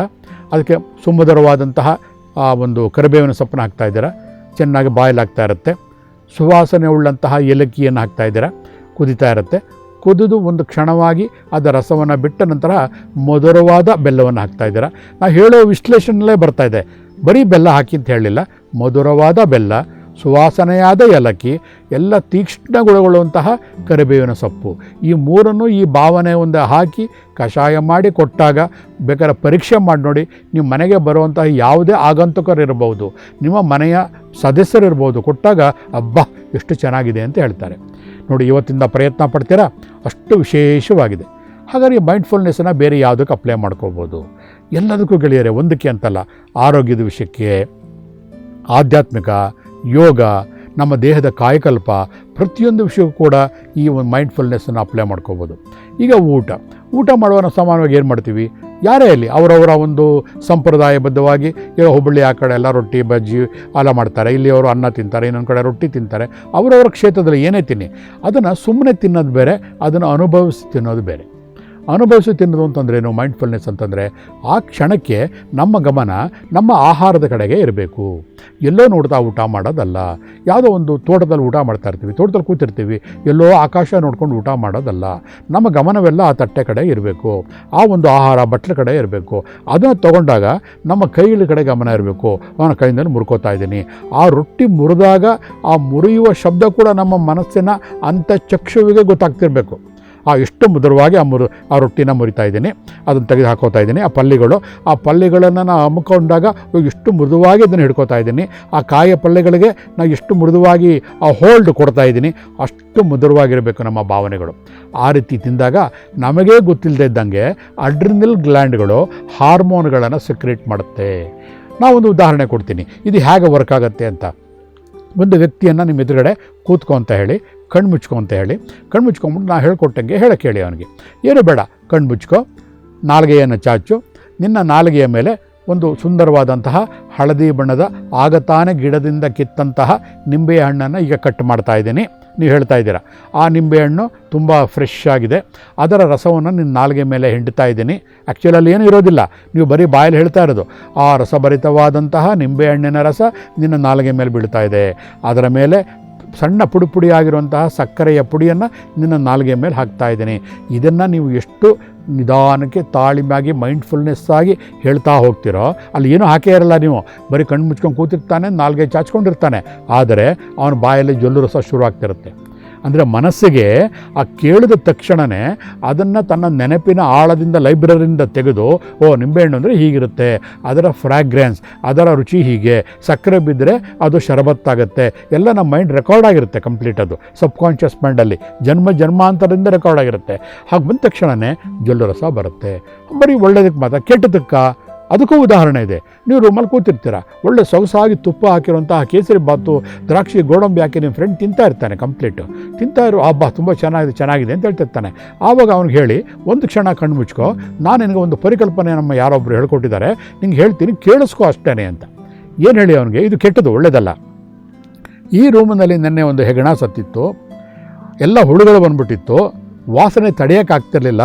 ಅದಕ್ಕೆ ಸುಮಧುರವಾದಂತಹ, ಆ, ಒಂದು ಕರಿಬೇವಿನ ಸೊಪ್ಪನ್ನ ಹಾಕ್ತಾ ಇದ್ದೀರಾ. ಚೆನ್ನಾಗಿ ಬಾಯ್ಲಾಗ್ತಾ ಇರುತ್ತೆ. ಸುವಾಸನೆ ಉಳ್ಳಂತಹ ಏಲಕ್ಕಿಯನ್ನು ಹಾಕ್ತಾ ಇದ್ದೀರಾ. ಕುದೀತಾ ಇರುತ್ತೆ. ಕುದಿದು ಒಂದು ಕ್ಷಣವಾಗಿ ಅದರ ರಸವನ್ನು ಬಿಟ್ಟ ನಂತರ ಮಧುರವಾದ ಬೆಲ್ಲವನ್ನು ಹಾಕ್ತಾ ಇದ್ದೀರಾ. ನಾವು ಹೇಳೋ ವಿಶ್ಲೇಷಣೆಲ್ಲೇ ಬರ್ತಾ ಇದೆ. ಬರೀ ಬೆಲ್ಲ ಹಾಕಿ ಅಂತ ಹೇಳಲಿಲ್ಲ ಮಧುರವಾದ ಬೆಲ್ಲ. ಸುವಾಸನೆಯಾದ ಏಲಕ್ಕಿ, ಎಲ್ಲ ತೀಕ್ಷ್ಣ ಗುಣಗೊಳ್ಳುವಂತಹ ಕರಿಬೇವಿನ ಸೊಪ್ಪು. ಈ ಮೂರನ್ನು ಈ ಭಾವನೆ ಒಂದು ಹಾಕಿ ಕಷಾಯ ಮಾಡಿ ಕೊಟ್ಟಾಗ ಬೇಕಾದ್ರೆ ಪರೀಕ್ಷೆ ಮಾಡಿ ನೋಡಿ ನಿಮ್ಮ ಮನೆಗೆ ಬರುವಂತಹ ಯಾವುದೇ ಆಗಂತುಕರಿರ್ಬೋದು ನಿಮ್ಮ ಮನೆಯ ಸದಸ್ಯರಿರ್ಬೋದು ಕೊಟ್ಟಾಗ ಅಬ್ಬಾ, ಎಷ್ಟು ಚೆನ್ನಾಗಿದೆ ಅಂತ ಹೇಳ್ತಾರೆ. ನೋಡಿ, ಇವತ್ತಿಂದ ಪ್ರಯತ್ನ ಪಡ್ತೀರಾ? ಅಷ್ಟು ವಿಶೇಷವಾಗಿದೆ. ಹಾಗಾಗಿ ಮೈಂಡ್ಫುಲ್ನೆಸ್ಸನ್ನು ಬೇರೆ ಯಾವುದಕ್ಕೆ ಅಪ್ಲೈ ಮಾಡ್ಕೋಬೋದು ಎಲ್ಲದಕ್ಕೂ ಗೆಳೆಯರೆ, ಒಂದಕ್ಕೆ ಅಂತಲ್ಲ, ಆರೋಗ್ಯದ ವಿಷಯಕ್ಕೆ, ಆಧ್ಯಾತ್ಮಿಕ ಯೋಗ, ನಮ್ಮ ದೇಹದ ಕಾಯಕಲ್ಪ ಪ್ರತಿಯೊಂದು ವಿಷಯಕ್ಕೂ ಕೂಡ ಈ ಒಂದು ಮೈಂಡ್ಫುಲ್ನೆಸ್ಸನ್ನು ಅಪ್ಲೈ ಮಾಡ್ಕೋಬೋದು. ಈಗ ಊಟ. ಊಟ ಮಾಡುವ ನಾವು ಸಾಮಾನ್ಯವಾಗಿ ಏನು ಮಾಡ್ತೀವಿ? ಯಾರೇ ಇರಲಿ, ಅವರವರ ಒಂದು ಸಂಪ್ರದಾಯಬದ್ಧವಾಗಿ ಈಗ ಹುಬ್ಬಳ್ಳಿ ಆ ಕಡೆ ಎಲ್ಲ ರೊಟ್ಟಿ, ಬಜ್ಜಿ ಎಲ್ಲ ಮಾಡ್ತಾರೆ. ಇಲ್ಲಿ ಅವರು ಅನ್ನ ತಿಂತಾರೆ, ಇನ್ನೊಂದು ಕಡೆ ರೊಟ್ಟಿ ತಿಂತಾರೆ. ಅವರವರ ಕ್ಷೇತ್ರದಲ್ಲಿ ಏನೇ ತಿನ್ನಿ, ಅದನ್ನು ಸುಮ್ಮನೆ ತಿನ್ನೋದು ಬೇರೆ, ಅದನ್ನು ಅನುಭವಿಸಿ ತಿನ್ನೋದು ಬೇರೆ. ಅನುಭವಿಸಿ ತಿನ್ನೋದು ಅಂತಂದ್ರೇನು ಮೈಂಡ್ಫುಲ್ನೆಸ್ ಅಂತಂದರೆ ಆ ಕ್ಷಣಕ್ಕೆ ನಮ್ಮ ಗಮನ ನಮ್ಮ ಆಹಾರದ ಕಡೆಗೆ ಇರಬೇಕು. ಎಲ್ಲೋ ನೋಡ್ತಾ ಊಟ ಮಾಡೋದಲ್ಲ. ಯಾವುದೋ ಒಂದು ತೋಟದಲ್ಲಿ ಊಟ ಮಾಡ್ತಾ ಇರ್ತೀವಿ, ತೋಟದಲ್ಲಿ ಕೂತಿರ್ತೀವಿ, ಎಲ್ಲೋ ಆಕಾಶ ನೋಡ್ಕೊಂಡು ಊಟ ಮಾಡೋದಲ್ಲ. ನಮ್ಮ ಗಮನವೆಲ್ಲ ಆ ತಟ್ಟೆ ಕಡೆ ಇರಬೇಕು. ಆ ಒಂದು ಆಹಾರ ಬಟ್ಲ ಕಡೆ ಇರಬೇಕು. ಅದನ್ನು ತಗೊಂಡಾಗ ನಮ್ಮ ಕೈಗಳ ಕಡೆ ಗಮನ ಇರಬೇಕು. ಅವನ ಕೈಯಿಂದ ಮುರ್ಕೋತಾ ಇದ್ದೀನಿ. ಆ ರೊಟ್ಟಿ ಮುರಿದಾಗ ಆ ಮುರಿಯುವ ಶಬ್ದ ಕೂಡ ನಮ್ಮ ಮನಸ್ಸಿನ ಅಂತಃಚಕ್ಷುವಿಗೆ ಗೊತ್ತಾಗ್ತಿರ್ಬೇಕು. ಆ ಎಷ್ಟು ಮಧುರವಾಗಿ ಆ ಮುರು, ಆ ರೊಟ್ಟಿನ ಮುರಿತಾ ಇದ್ದೀನಿ. ಅದನ್ನು ತೆಗೆದು ಹಾಕೋತಾ ಇದ್ದೀನಿ. ಆ ಪಲ್ಲಿಗಳು, ಆ ಪಲ್ಯಗಳನ್ನು ನಾನು ಅಮ್ಮಕೊಂಡಾಗ ಎಷ್ಟು ಮೃದುವಾಗಿ ಅದನ್ನು ಹಿಡ್ಕೋತಾ ಇದ್ದೀನಿ. ಆ ಕಾಯ ಪಲ್ಯಗಳಿಗೆ ನಾನು ಎಷ್ಟು ಮೃದುವಾಗಿ ಆ ಹೋಲ್ಡ್ ಕೊಡ್ತಾ ಇದ್ದೀನಿ. ಅಷ್ಟು ಮಧುರವಾಗಿರಬೇಕು ನಮ್ಮ ಭಾವನೆಗಳು. ಆ ರೀತಿ ತಿಂದಾಗ ನಮಗೇ ಗೊತ್ತಿಲ್ಲದೆ ಇದ್ದಂಗೆ ಅಡ್ರಿನಲ್ ಗ್ಲ್ಯಾಂಡ್ಗಳು ಹಾರ್ಮೋನ್ಗಳನ್ನು ಸೆಕ್ರೇಟ್ ಮಾಡುತ್ತೆ. ನಾವೊಂದು ಉದಾಹರಣೆ ಕೊಡ್ತೀನಿ. ಇದು ಹೇಗೆ ವರ್ಕ್ ಆಗುತ್ತೆ ಅಂತ. ಒಂದು ವ್ಯಕ್ತಿಯನ್ನು ನಿಮ್ಮ ಎದುರುಗಡೆ ಕೂತ್ಕೊ ಅಂತ ಹೇಳಿ, ಕಣ್ಣು ಮುಚ್ಕೊ ಅಂತ ಹೇಳಿ, ಕಣ್ಣು ಮುಚ್ಕೊಂಬಿಟ್ಟು ನಾನು ಹೇಳ್ಕೊಟ್ಟಂಗೆ ಹೇಳಕ್ಕೆ ಹೇಳಿ ಅವನಿಗೆ. ಏನು ಬೇಡ, ಕಣ್ಣು ಮುಚ್ಕೊ, ನಾಲ್ಗೆಯನ್ನು ಚಾಚು, ನಿನ್ನ ನಾಲ್ಗೆಯ ಮೇಲೆ ಒಂದು ಸುಂದರವಾದಂತಹ ಹಳದಿ ಬಣ್ಣದ ಆಗತಾನೆ ಗಿಡದಿಂದ ಕಿತ್ತಂತಹ ನಿಂಬೆಯ ಹಣ್ಣನ್ನು ಈಗ ಕಟ್ ಮಾಡ್ತಾ ಇದ್ದೀನಿ. ನೀವು ಹೇಳ್ತಾ ಇದ್ದೀರಾ. ಆ ನಿಂಬೆಹಣ್ಣು ತುಂಬ ಫ್ರೆಶ್ ಆಗಿದೆ. ಅದರ ರಸವನ್ನು ನಿನ್ನ ನಾಲ್ಗೆ ಮೇಲೆ ಹಿಂಡ್ತಾ ಇದ್ದೀನಿ. ಆ್ಯಕ್ಚುಲಲ್ಲಿ ಏನೂ ಇರೋದಿಲ್ಲ. ನೀವು ಬರೀ ಬಾಯಲ್ಲಿ ಹೇಳ್ತಾ ಇರೋದು. ಆ ರಸಭರಿತವಾದಂತಹ ನಿಂಬೆಹಣ್ಣಿನ ರಸ ನಿನ್ನ ನಾಲ್ಗೆ ಮೇಲೆ ಬೀಳ್ತಾ ಇದೆ. ಅದರ ಮೇಲೆ ಸಣ್ಣ ಪುಡಿ ಪುಡಿಯಾಗಿರುವಂತಹ ಸಕ್ಕರೆಯ ಪುಡಿಯನ್ನು ನಿನ್ನ ನಾಲ್ಗೆ ಮೇಲೆ ಹಾಕ್ತಾ ಇದ್ದೀನಿ. ಇದನ್ನು ನೀವು ಎಷ್ಟು ನಿಧಾನಕ್ಕೆ ತಾಳ್ಮೆಯಾಗಿ ಮೈಂಡ್ಫುಲ್ನೆಸ್ ಆಗಿ ಹೇಳ್ತಾ ಹೋಗ್ತಿರೋ, ಅಲ್ಲಿ ಏನೂ ಹಾಕೇ ಇರಲ್ಲ ನೀವು. ಬರೀ ಕಣ್ಣು ಮುಚ್ಕೊಂಡು ಕೂತಿರ್ತಾನೆ, ನಾಲ್ಗೆ ಚಾಚ್ಕೊಂಡಿರ್ತಾನೆ. ಆದರೆ ಅವನ ಬಾಯಲ್ಲಿ ಜೊಲ್ಲು ರಸ ಶುರು ಆಗ್ತಿರುತ್ತೆ ಅಂದರೆ ಮನಸ್ಸಿಗೆ ಆ ಕೇಳಿದ ತಕ್ಷಣವೇ ಅದನ್ನು ತನ್ನ ನೆನಪಿನ ಆಳದಿಂದ, ಲೈಬ್ರರಿಯಿಂದ ತೆಗೆದು, ಓ, ನಿಂಬೆಹಣ್ಣು ಅಂದರೆ ಹೀಗಿರುತ್ತೆ, ಅದರ ಫ್ರ್ಯಾಗ್ರೆನ್ಸ್ ಅದರ ರುಚಿ ಹೀಗೆ, ಸಕ್ಕರೆ ಬಿದ್ದರೆ ಅದು ಶರಬತ್ತಾಗುತ್ತೆ, ಎಲ್ಲ ನಮ್ಮ ಮೈಂಡ್ ರೆಕಾರ್ಡ್ ಆಗಿರುತ್ತೆ ಕಂಪ್ಲೀಟ್ ಅದು ಸಬ್ ಕಾನ್ಷಿಯಸ್ ಮೈಂಡಲ್ಲಿ ಜನ್ಮ ಜನ್ಮಾಂತರದಿಂದ ರೆಕಾರ್ಡ್ ಆಗಿರುತ್ತೆ. ಹಾಗೆ ಬಂದ ತಕ್ಷಣವೇ ಜೊಲ್ಲು ರಸ ಬರುತ್ತೆ. ಬರೀ ಒಳ್ಳೆಯದಕ್ಕೆ ಮಾತ್ರ, ಕೆಟ್ಟದಕ್ಕೆ ಅದಕ್ಕೂ ಉದಾಹರಣೆ ಇದೆ. ನೀವು ರೂಮಲ್ಲಿ ಕೂತಿರ್ತೀರ. ಒಳ್ಳೆ ಸೊಗಸಾಗಿ ತುಪ್ಪ ಹಾಕಿರುವಂತಹ ಕೇಸರಿ ಬಾತು, ದ್ರಾಕ್ಷಿ, ಗೋಡಂಬಿ ಹಾಕಿ ನಿಮ್ಮ ಫ್ರೆಂಡ್ ತಿಂತಾ ಇರ್ತಾನೆ ಕಂಪ್ಲೀಟು ತಿಂತಾ ಇರು ಹಬ್ಬ ತುಂಬ ಚೆನ್ನಾಗಿದೆ ಚೆನ್ನಾಗಿದೆ ಅಂತ ಹೇಳ್ತಿರ್ತಾನೆ ಆವಾಗ ಅವ್ನಿಗೆ ಹೇಳಿ, ಒಂದು ಕ್ಷಣ ಕಣ್ಣು ಮುಚ್ಕೋ. ನಾನು ನಿನಗೆ ಒಂದು ಪರಿಕಲ್ಪನೆ ನಮ್ಮ ಯಾರೊಬ್ಬರು ಹೇಳ್ಕೊಟ್ಟಿದ್ದಾರೆ. ನಿಂಗೆ ಹೇಳ್ತೀನಿ, ಕೇಳಿಸ್ಕೋ ಅಷ್ಟೇ ಅಂತ. ಏನು ಹೇಳಿ ಅವನಿಗೆ? ಇದು ಕೆಟ್ಟದ್ದು ಒಳ್ಳೆಯದಲ್ಲ ಈ ರೂಮಿನಲ್ಲಿ ನಿನ್ನೆ ಒಂದು ಹೆಗಣ ಸತ್ತಿತ್ತು. ಎಲ್ಲ ಹುಳುಗಳು ಬಂದ್ಬಿಟ್ಟಿತ್ತು. ವಾಸನೆ ತಡೆಯೋಕ್ಕಾಗ್ತಿರ್ಲಿಲ್ಲ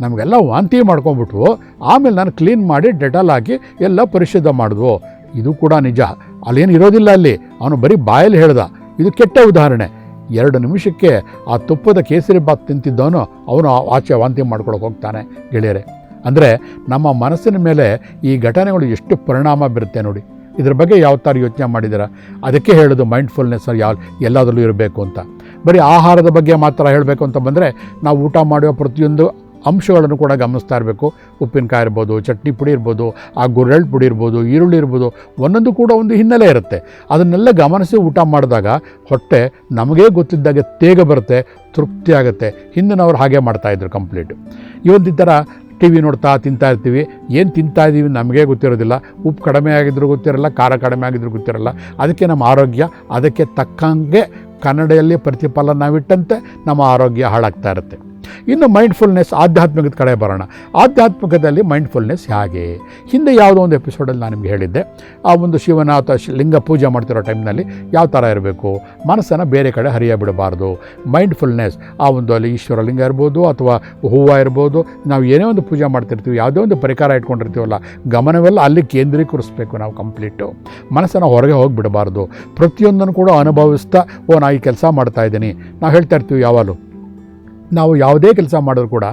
ನಮಗೆಲ್ಲ ವಾಂತಿ ಮಾಡ್ಕೊಂಬಿಟ್ವು ಆಮೇಲೆ ನಾನು ಕ್ಲೀನ್ ಮಾಡಿ ಡೆಟಾಲ್ ಹಾಕಿ ಎಲ್ಲ ಪರಿಶುದ್ಧ ಮಾಡಿದ್ವು. ಇದು ಕೂಡ ನಿಜ. ಅಲ್ಲೇನು ಇರೋದಿಲ್ಲ ಅಲ್ಲಿ. ಅವನು ಬರೀ ಬಾಯಲ್ಲಿ ಹೇಳ್ದ. ಇದು ಕೆಟ್ಟ ಉದಾಹರಣೆ. ಎರಡು ನಿಮಿಷಕ್ಕೆ ಆ ತುಪ್ಪದ ಕೇಸರಿ ಬಾತ್ ತಿಂತಿದ್ದವನು, ಅವನು ಆಚೆ ವಾಂತಿ ಮಾಡ್ಕೊಳಕ್ಕೆ ಹೋಗ್ತಾನೆ, ಗೆಳೆಯರೆ. ಅಂದರೆ ನಮ್ಮ ಮನಸ್ಸಿನ ಮೇಲೆ ಈ ಘಟನೆಗಳು ಎಷ್ಟು ಪರಿಣಾಮ ಬೀರುತ್ತೆ ನೋಡಿ. ಇದ್ರ ಬಗ್ಗೆ ಯಾವ ಥರ ಯೋಚನೆ ಮಾಡಿದ್ದೀರಾ ಅದಕ್ಕೆ ಹೇಳೋದು ಮೈಂಡ್ಫುಲ್ನೆಸ್ ಯಾವ ಎಲ್ಲದರಲ್ಲೂ ಇರಬೇಕು ಅಂತ. ಬರೀ ಆಹಾರದ ಬಗ್ಗೆ ಮಾತ್ರ ಹೇಳಬೇಕು ಅಂತ ಬಂದರೆ, ನಾವು ಊಟ ಮಾಡುವ ಪ್ರತಿಯೊಂದು ಅಂಶಗಳನ್ನು ಕೂಡ ಗಮನಿಸ್ತಾ ಇರಬೇಕು. ಉಪ್ಪಿನಕಾಯಿ ಇರ್ಬೋದು, ಚಟ್ನಿ ಪುಡಿ ಇರ್ಬೋದು, ಆ ಗುರೆಳ್ಳು ಪುಡಿ ಇರ್ಬೋದು, ಈರುಳ್ಳಿ ಇರ್ಬೋದು, ಒಂದೊಂದು ಕೂಡ ಒಂದು ಹಿನ್ನೆಲೆ ಇರುತ್ತೆ. ಅದನ್ನೆಲ್ಲ ಗಮನಿಸಿ ಊಟ ಮಾಡಿದಾಗ ಹೊಟ್ಟೆ ನಮಗೇ ಗೊತ್ತಿದ್ದಾಗೆ ತೇಗ ಬರುತ್ತೆ, ತೃಪ್ತಿ ಆಗುತ್ತೆ. ಹಿಂದಿನವ್ರು ಹಾಗೆ ಮಾಡ್ತಾಯಿದ್ರು ಕಂಪ್ಲೀಟ್. ಇವತ್ತು ಈ ಥರ ಟಿ ವಿ ನೋಡ್ತಾ ತಿಂತಾ ಇರ್ತೀವಿ. ಏನು ತಿಂತಾ ಇದ್ದೀವಿ ನಮಗೇ ಗೊತ್ತಿರೋದಿಲ್ಲ. ಉಪ್ಪು ಕಡಿಮೆ ಆಗಿದ್ರೂ ಗೊತ್ತಿರಲ್ಲ, ಖಾರ ಕಡಿಮೆ ಆಗಿದ್ರೂ ಗೊತ್ತಿರಲ್ಲ. ಅದಕ್ಕೆ ನಮ್ಮ ಆರೋಗ್ಯ, ಅದಕ್ಕೆ ತಕ್ಕಂಗೆ ಕನ್ನಡಿಯಲ್ಲಿ ಪ್ರತಿಫಲ ನಾವಿಟ್ಟಂತೆ ನಮ್ಮ ಆರೋಗ್ಯ ಹಾಳಾಗ್ತಾ ಇರುತ್ತೆ. ಇನ್ನು ಮೈಂಡ್ಫುಲ್ನೆಸ್ ಆಧ್ಯಾತ್ಮಿಕದ ಕಡೆ ಬರೋಣ. ಆಧ್ಯಾತ್ಮಿಕದಲ್ಲಿ ಮೈಂಡ್ಫುಲ್ನೆಸ್ ಹೇಗೆ? ಹಿಂದೆ ಯಾವುದೋ ಒಂದು ಎಪಿಸೋಡಲ್ಲಿ ನಾನು ನಿಮಗೆ ಹೇಳಿದ್ದೆ. ಆ ಒಂದು ಶಿವನಾಥ ಲಿಂಗ ಪೂಜೆ ಮಾಡ್ತಿರೋ ಟೈಮ್ನಲ್ಲಿ ಯಾವ ಥರ ಇರಬೇಕು? ಮನಸ್ಸನ್ನು ಬೇರೆ ಕಡೆ ಹರಿಯ ಬಿಡಬಾರ್ದು. ಮೈಂಡ್ಫುಲ್ನೆಸ್ ಆ ಒಂದು ಅಲ್ಲಿ ಈಶ್ವರ ಲಿಂಗ ಇರ್ಬೋದು ಅಥವಾ ಹೂವು ಇರ್ಬೋದು. ನಾವು ಏನೇ ಒಂದು ಪೂಜೆ ಮಾಡ್ತಿರ್ತೀವಿ, ಯಾವುದೇ ಒಂದು ಪರಿಕಾರ ಇಟ್ಕೊಂಡಿರ್ತೀವಲ್ಲ, ಗಮನವೆಲ್ಲ ಅಲ್ಲಿ ಕೇಂದ್ರೀಕರಿಸಬೇಕು ನಾವು ಕಂಪ್ಲೀಟು ಮನಸ್ಸನ್ನು ಹೊರಗೆ ಹೋಗಿಬಿಡಬಾರ್ದು ಪ್ರತಿಯೊಂದನ್ನು ಕೂಡ ಅನುಭವಿಸ್ತಾ, ಓ ನಾ ಈ ಕೆಲಸ ಮಾಡ್ತಾ ಇದ್ದೀನಿ. ನಾವು ಹೇಳ್ತಾ ಇರ್ತೀವಿ ಯಾವಾಗಲೂ ನಾವು ಯಾವುದೇ ಕೆಲಸ ಮಾಡಿದ್ರು ಕೂಡ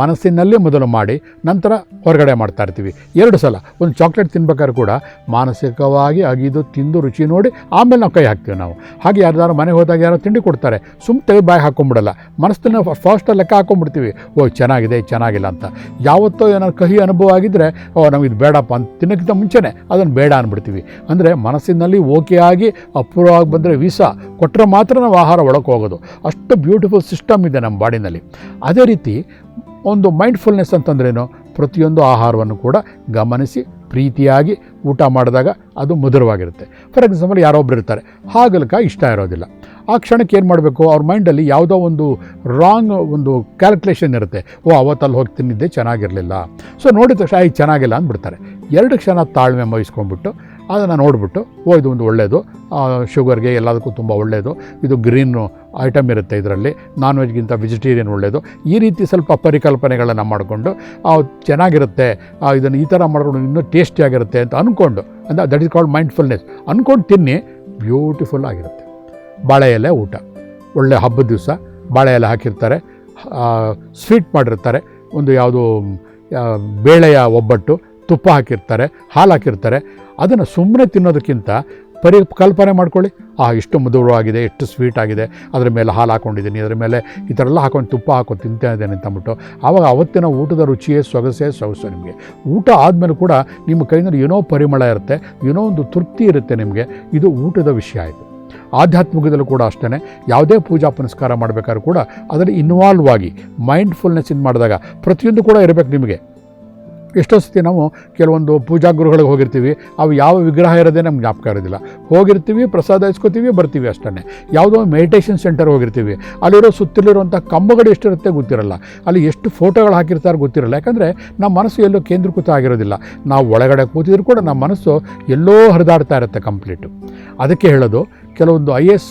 ಮನಸ್ಸಿನಲ್ಲೇ ಮೊದಲು ಮಾಡಿ ನಂತರ ಹೊರಗಡೆ ಮಾಡ್ತಾ ಇರ್ತೀವಿ. ಎರಡು ಸಲ, ಒಂದು ಚಾಕ್ಲೇಟ್ ತಿನ್ಬೇಕಾದ್ರೆ ಕೂಡ ಮಾನಸಿಕವಾಗಿ ಅಗಿದು ತಿಂದು ರುಚಿ ನೋಡಿ ಆಮೇಲೆ ನಾವು ಕೈ ಹಾಕ್ತೀವಿ ನಾವು. ಹಾಗೆ ಯಾರ್ದಾರು ಮನೆಗೆ ಹೋದಾಗ ಯಾರು ತಿಂಡಿ ಕೊಡ್ತಾರೆ ಸುಮ್ಮ ತೆಗೆದು ಬಾಯಿ ಹಾಕ್ಕೊಂಬಿಡಲ್ಲ ಮನಸ್ಸನ್ನು ಫಾಸ್ಟಲ್ಲಿ ಲೆಕ್ಕ ಹಾಕೊಂಡ್ಬಿಡ್ತೀವಿ ಓ, ಚೆನ್ನಾಗಿದೆ ಚೆನ್ನಾಗಿಲ್ಲ ಅಂತ. ಯಾವತ್ತೋ ಏನಾದ್ರು ಕಹಿ ಅನುಭವ ಆಗಿದ್ದರೆ ಓ, ನಮಗೆ ಇದು ಬೇಡಪ್ಪ ಅಂತ ತಿನ್ನೋಕ್ಕಿಂತ ಮುಂಚೆನೇ ಅದನ್ನು ಬೇಡ ಅಂದ್ಬಿಡ್ತೀವಿ. ಅಂದರೆ ಮನಸ್ಸಿನಲ್ಲಿ ಓಕೆ ಆಗಿ ಅಪೂರ್ವವಾಗಿ ಬಂದರೆ ವೀಸಾ ಕೊಟ್ಟರೆ ಮಾತ್ರ ನಾವು ಆಹಾರ ಒಳಗೆ ಹೋಗೋದು. ಅಷ್ಟು ಬ್ಯೂಟಿಫುಲ್ ಸಿಸ್ಟಮ್ ಇದೆ ನಮ್ಮ ಬಾಡಿನಲ್ಲಿ. ಅದೇ ರೀತಿ ಒಂದು ಮೈಂಡ್ಫುಲ್ನೆಸ್ ಅಂತಂದ್ರೇನು? ಪ್ರತಿಯೊಂದು ಆಹಾರವನ್ನು ಕೂಡ ಗಮನಿಸಿ, ಪ್ರೀತಿಯಾಗಿ ಊಟ ಮಾಡಿದಾಗ ಅದು ಮಧುರವಾಗಿರುತ್ತೆ. ಫಾರ್ ಎಕ್ಸಾಂಪಲ್ ಯಾರೊಬ್ಬರು ಇರ್ತಾರೆ. ಹಾಗಲಕಾಯಿ ಇಷ್ಟ ಇರೋದಿಲ್ಲ. ಆ ಕ್ಷಣಕ್ಕೆ ಏನು ಮಾಡಬೇಕು? ಅವ್ರ ಮೈಂಡಲ್ಲಿ ಯಾವುದೋ ಒಂದು ರಾಂಗ್ ಒಂದು ಕ್ಯಾಲ್ಕುಲೇಷನ್ ಇರುತ್ತೆ. ಓ, ಅವತ್ತಲ್ಲಿ ಹೋಗಿ ತಿನ್ನಿದ್ದೆ ಚೆನ್ನಾಗಿರಲಿಲ್ಲ. ಸೊ ನೋಡಿದ ತಕ್ಷಣ ಇದು ಚೆನ್ನಾಗಿಲ್ಲ ಅಂದ್ಬಿಡ್ತಾರೆ. ಎರಡು ಕ್ಷಣ ತಾಳ್ಮೆ ವಹಿಸ್ಕೊಂಡ್ಬಿಟ್ಟು ಅದನ್ನು ನೋಡಿಬಿಟ್ಟು, ಓ, ಇದು ಒಂದು ಒಳ್ಳೆಯದು ಶುಗರ್ಗೆ ಎಲ್ಲದಕ್ಕೂ ತುಂಬ ಒಳ್ಳೆಯದು ಇದು ಗ್ರೀನು ಐಟಮ್ ಇರುತ್ತೆ ಇದರಲ್ಲಿ. ನಾನ್ ವೆಜ್ಗಿಂತ ವೆಜಿಟೇರಿಯನ್ ಒಳ್ಳೆಯದು ಈ ರೀತಿ ಸ್ವಲ್ಪ ಪರಿಕಲ್ಪನೆಗಳನ್ನು ಮಾಡಿಕೊಂಡು ಚೆನ್ನಾಗಿರುತ್ತೆ ಇದನ್ನು ಈ ಥರ ಮಾಡಿಕೊಂಡು ಇನ್ನೂ ಟೇಸ್ಟಿಯಾಗಿರುತ್ತೆ ಅಂತ ಅಂದ್ಕೊಂಡು ಅಂದರೆ ದಟ್ ಈಸ್ ಕಾಲ್ಡ್ ಮೈಂಡ್ಫುಲ್ನೆಸ್ ಅಂದ್ಕೊಂಡು ತಿನ್ನಿ ಬ್ಯೂಟಿಫುಲ್ ಆಗಿರುತ್ತೆ. ಬಾಳೆ ಎಲೆ ಊಟ. ಒಳ್ಳೆ ಹಬ್ಬದ ದಿವಸ ಬಾಳೆ ಎಲೆ ಹಾಕಿರ್ತಾರೆ. ಸ್ವೀಟ್ ಮಾಡಿರ್ತಾರೆ. ಒಂದು ಯಾವುದು ಬೇಳೆಯ ಒಬ್ಬಟ್ಟು, ತುಪ್ಪ ಹಾಕಿರ್ತಾರೆ, ಹಾಲು ಹಾಕಿರ್ತಾರೆ. ಅದನ್ನು ಸುಮ್ಮನೆ ತಿನ್ನೋದಕ್ಕಿಂತ ಪರಿ ಕಲ್ಪನೆ ಮಾಡ್ಕೊಳ್ಳಿ. ಆ ಎಷ್ಟು ಮಧುರವಾಗಿದೆ, ಎಷ್ಟು ಸ್ವೀಟ್ ಆಗಿದೆ. ಅದ್ರ ಮೇಲೆ ಹಾಲು ಹಾಕ್ಕೊಂಡಿದ್ದೀನಿ ಅದ್ರ ಮೇಲೆ ಈ ಥರ ಎಲ್ಲ ಹಾಕೊಂಡು ತುಪ್ಪ ಹಾಕೊಂಡು ತಿಂತಾ ಇದ್ದೇನೆ ಅಂತ ಅಂದ್ಬಿಟ್ಟು ಆವಾಗ ಅವತ್ತಿನ ಊಟದ ರುಚಿಯೇ, ಸೊಗಸೇ ಸೊಗಸು ನಿಮಗೆ. ಊಟ ಆದಮೇಲೆ ಕೂಡ ನಿಮ್ಮ ಕೈನಲ್ಲಿ ಏನೋ ಪರಿಮಳ ಇರುತ್ತೆ, ಏನೋ ಒಂದು ತೃಪ್ತಿ ಇರುತ್ತೆ ನಿಮಗೆ. ಇದು ಊಟದ ವಿಷಯ ಆಯಿತು ಆಧ್ಯಾತ್ಮಿಕದಲ್ಲೂ ಕೂಡ ಅಷ್ಟೇ ಯಾವುದೇ ಪೂಜಾ ಪುನಸ್ಕಾರ ಮಾಡಬೇಕಾದ್ರೂ ಕೂಡ ಅದರಲ್ಲಿ ಇನ್ವಾಲ್ವ್ ಆಗಿ ಮೈಂಡ್ಫುಲ್ನೆಸ್ ಇನ್ ಮಾಡಿದಾಗ ಪ್ರತಿಯೊಂದು ಕೂಡ ಇರಬೇಕು ನಿಮಗೆ. ಎಷ್ಟೋ ಸತಿ ನಾವು ಕೆಲವೊಂದು ಪೂಜಾ ಗುರುಗಳಿಗೆ ಹೋಗಿರ್ತೀವಿ, ಅವು ಯಾವ ವಿಗ್ರಹ ಇರೋದೇ ನಮ್ಗೆ ಜ್ಞಾಪಕ ಇರೋದಿಲ್ಲ. ಹೋಗಿರ್ತೀವಿ, ಪ್ರಸಾದ ಇಸ್ಕೋತೀವಿ, ಬರ್ತೀವಿ ಅಷ್ಟೇ ಯಾವುದೋ ಮೆಡಿಟೇಷನ್ ಸೆಂಟರ್ ಹೋಗಿರ್ತೀವಿ, ಅಲ್ಲಿರೋ ಸುತ್ತಲಿರುವಂಥ ಕಂಬಗಳು ಎಷ್ಟಿರುತ್ತೆ ಗೊತ್ತಿರಲ್ಲ. ಅಲ್ಲಿ ಎಷ್ಟು ಫೋಟೋಗಳು ಹಾಕಿರ್ತಾರೆ ಗೊತ್ತಿರಲ್ಲ. ಯಾಕಂದರೆ ನಮ್ಮ ಮನಸ್ಸು ಎಲ್ಲೋ ಕೇಂದ್ರೀಕೃತ ಆಗಿರೋದಿಲ್ಲ. ನಾವು ಒಳಗಡೆ ಕೂತಿದ್ರು ಕೂಡ ನಮ್ಮ ಮನಸ್ಸು ಎಲ್ಲೋ ಹರಿದಾಡ್ತಾ ಇರುತ್ತೆ ಕಂಪ್ಲೀಟು. ಅದಕ್ಕೆ ಹೇಳೋದು ಕೆಲವೊಂದು ಐ ಎ ಎಸ್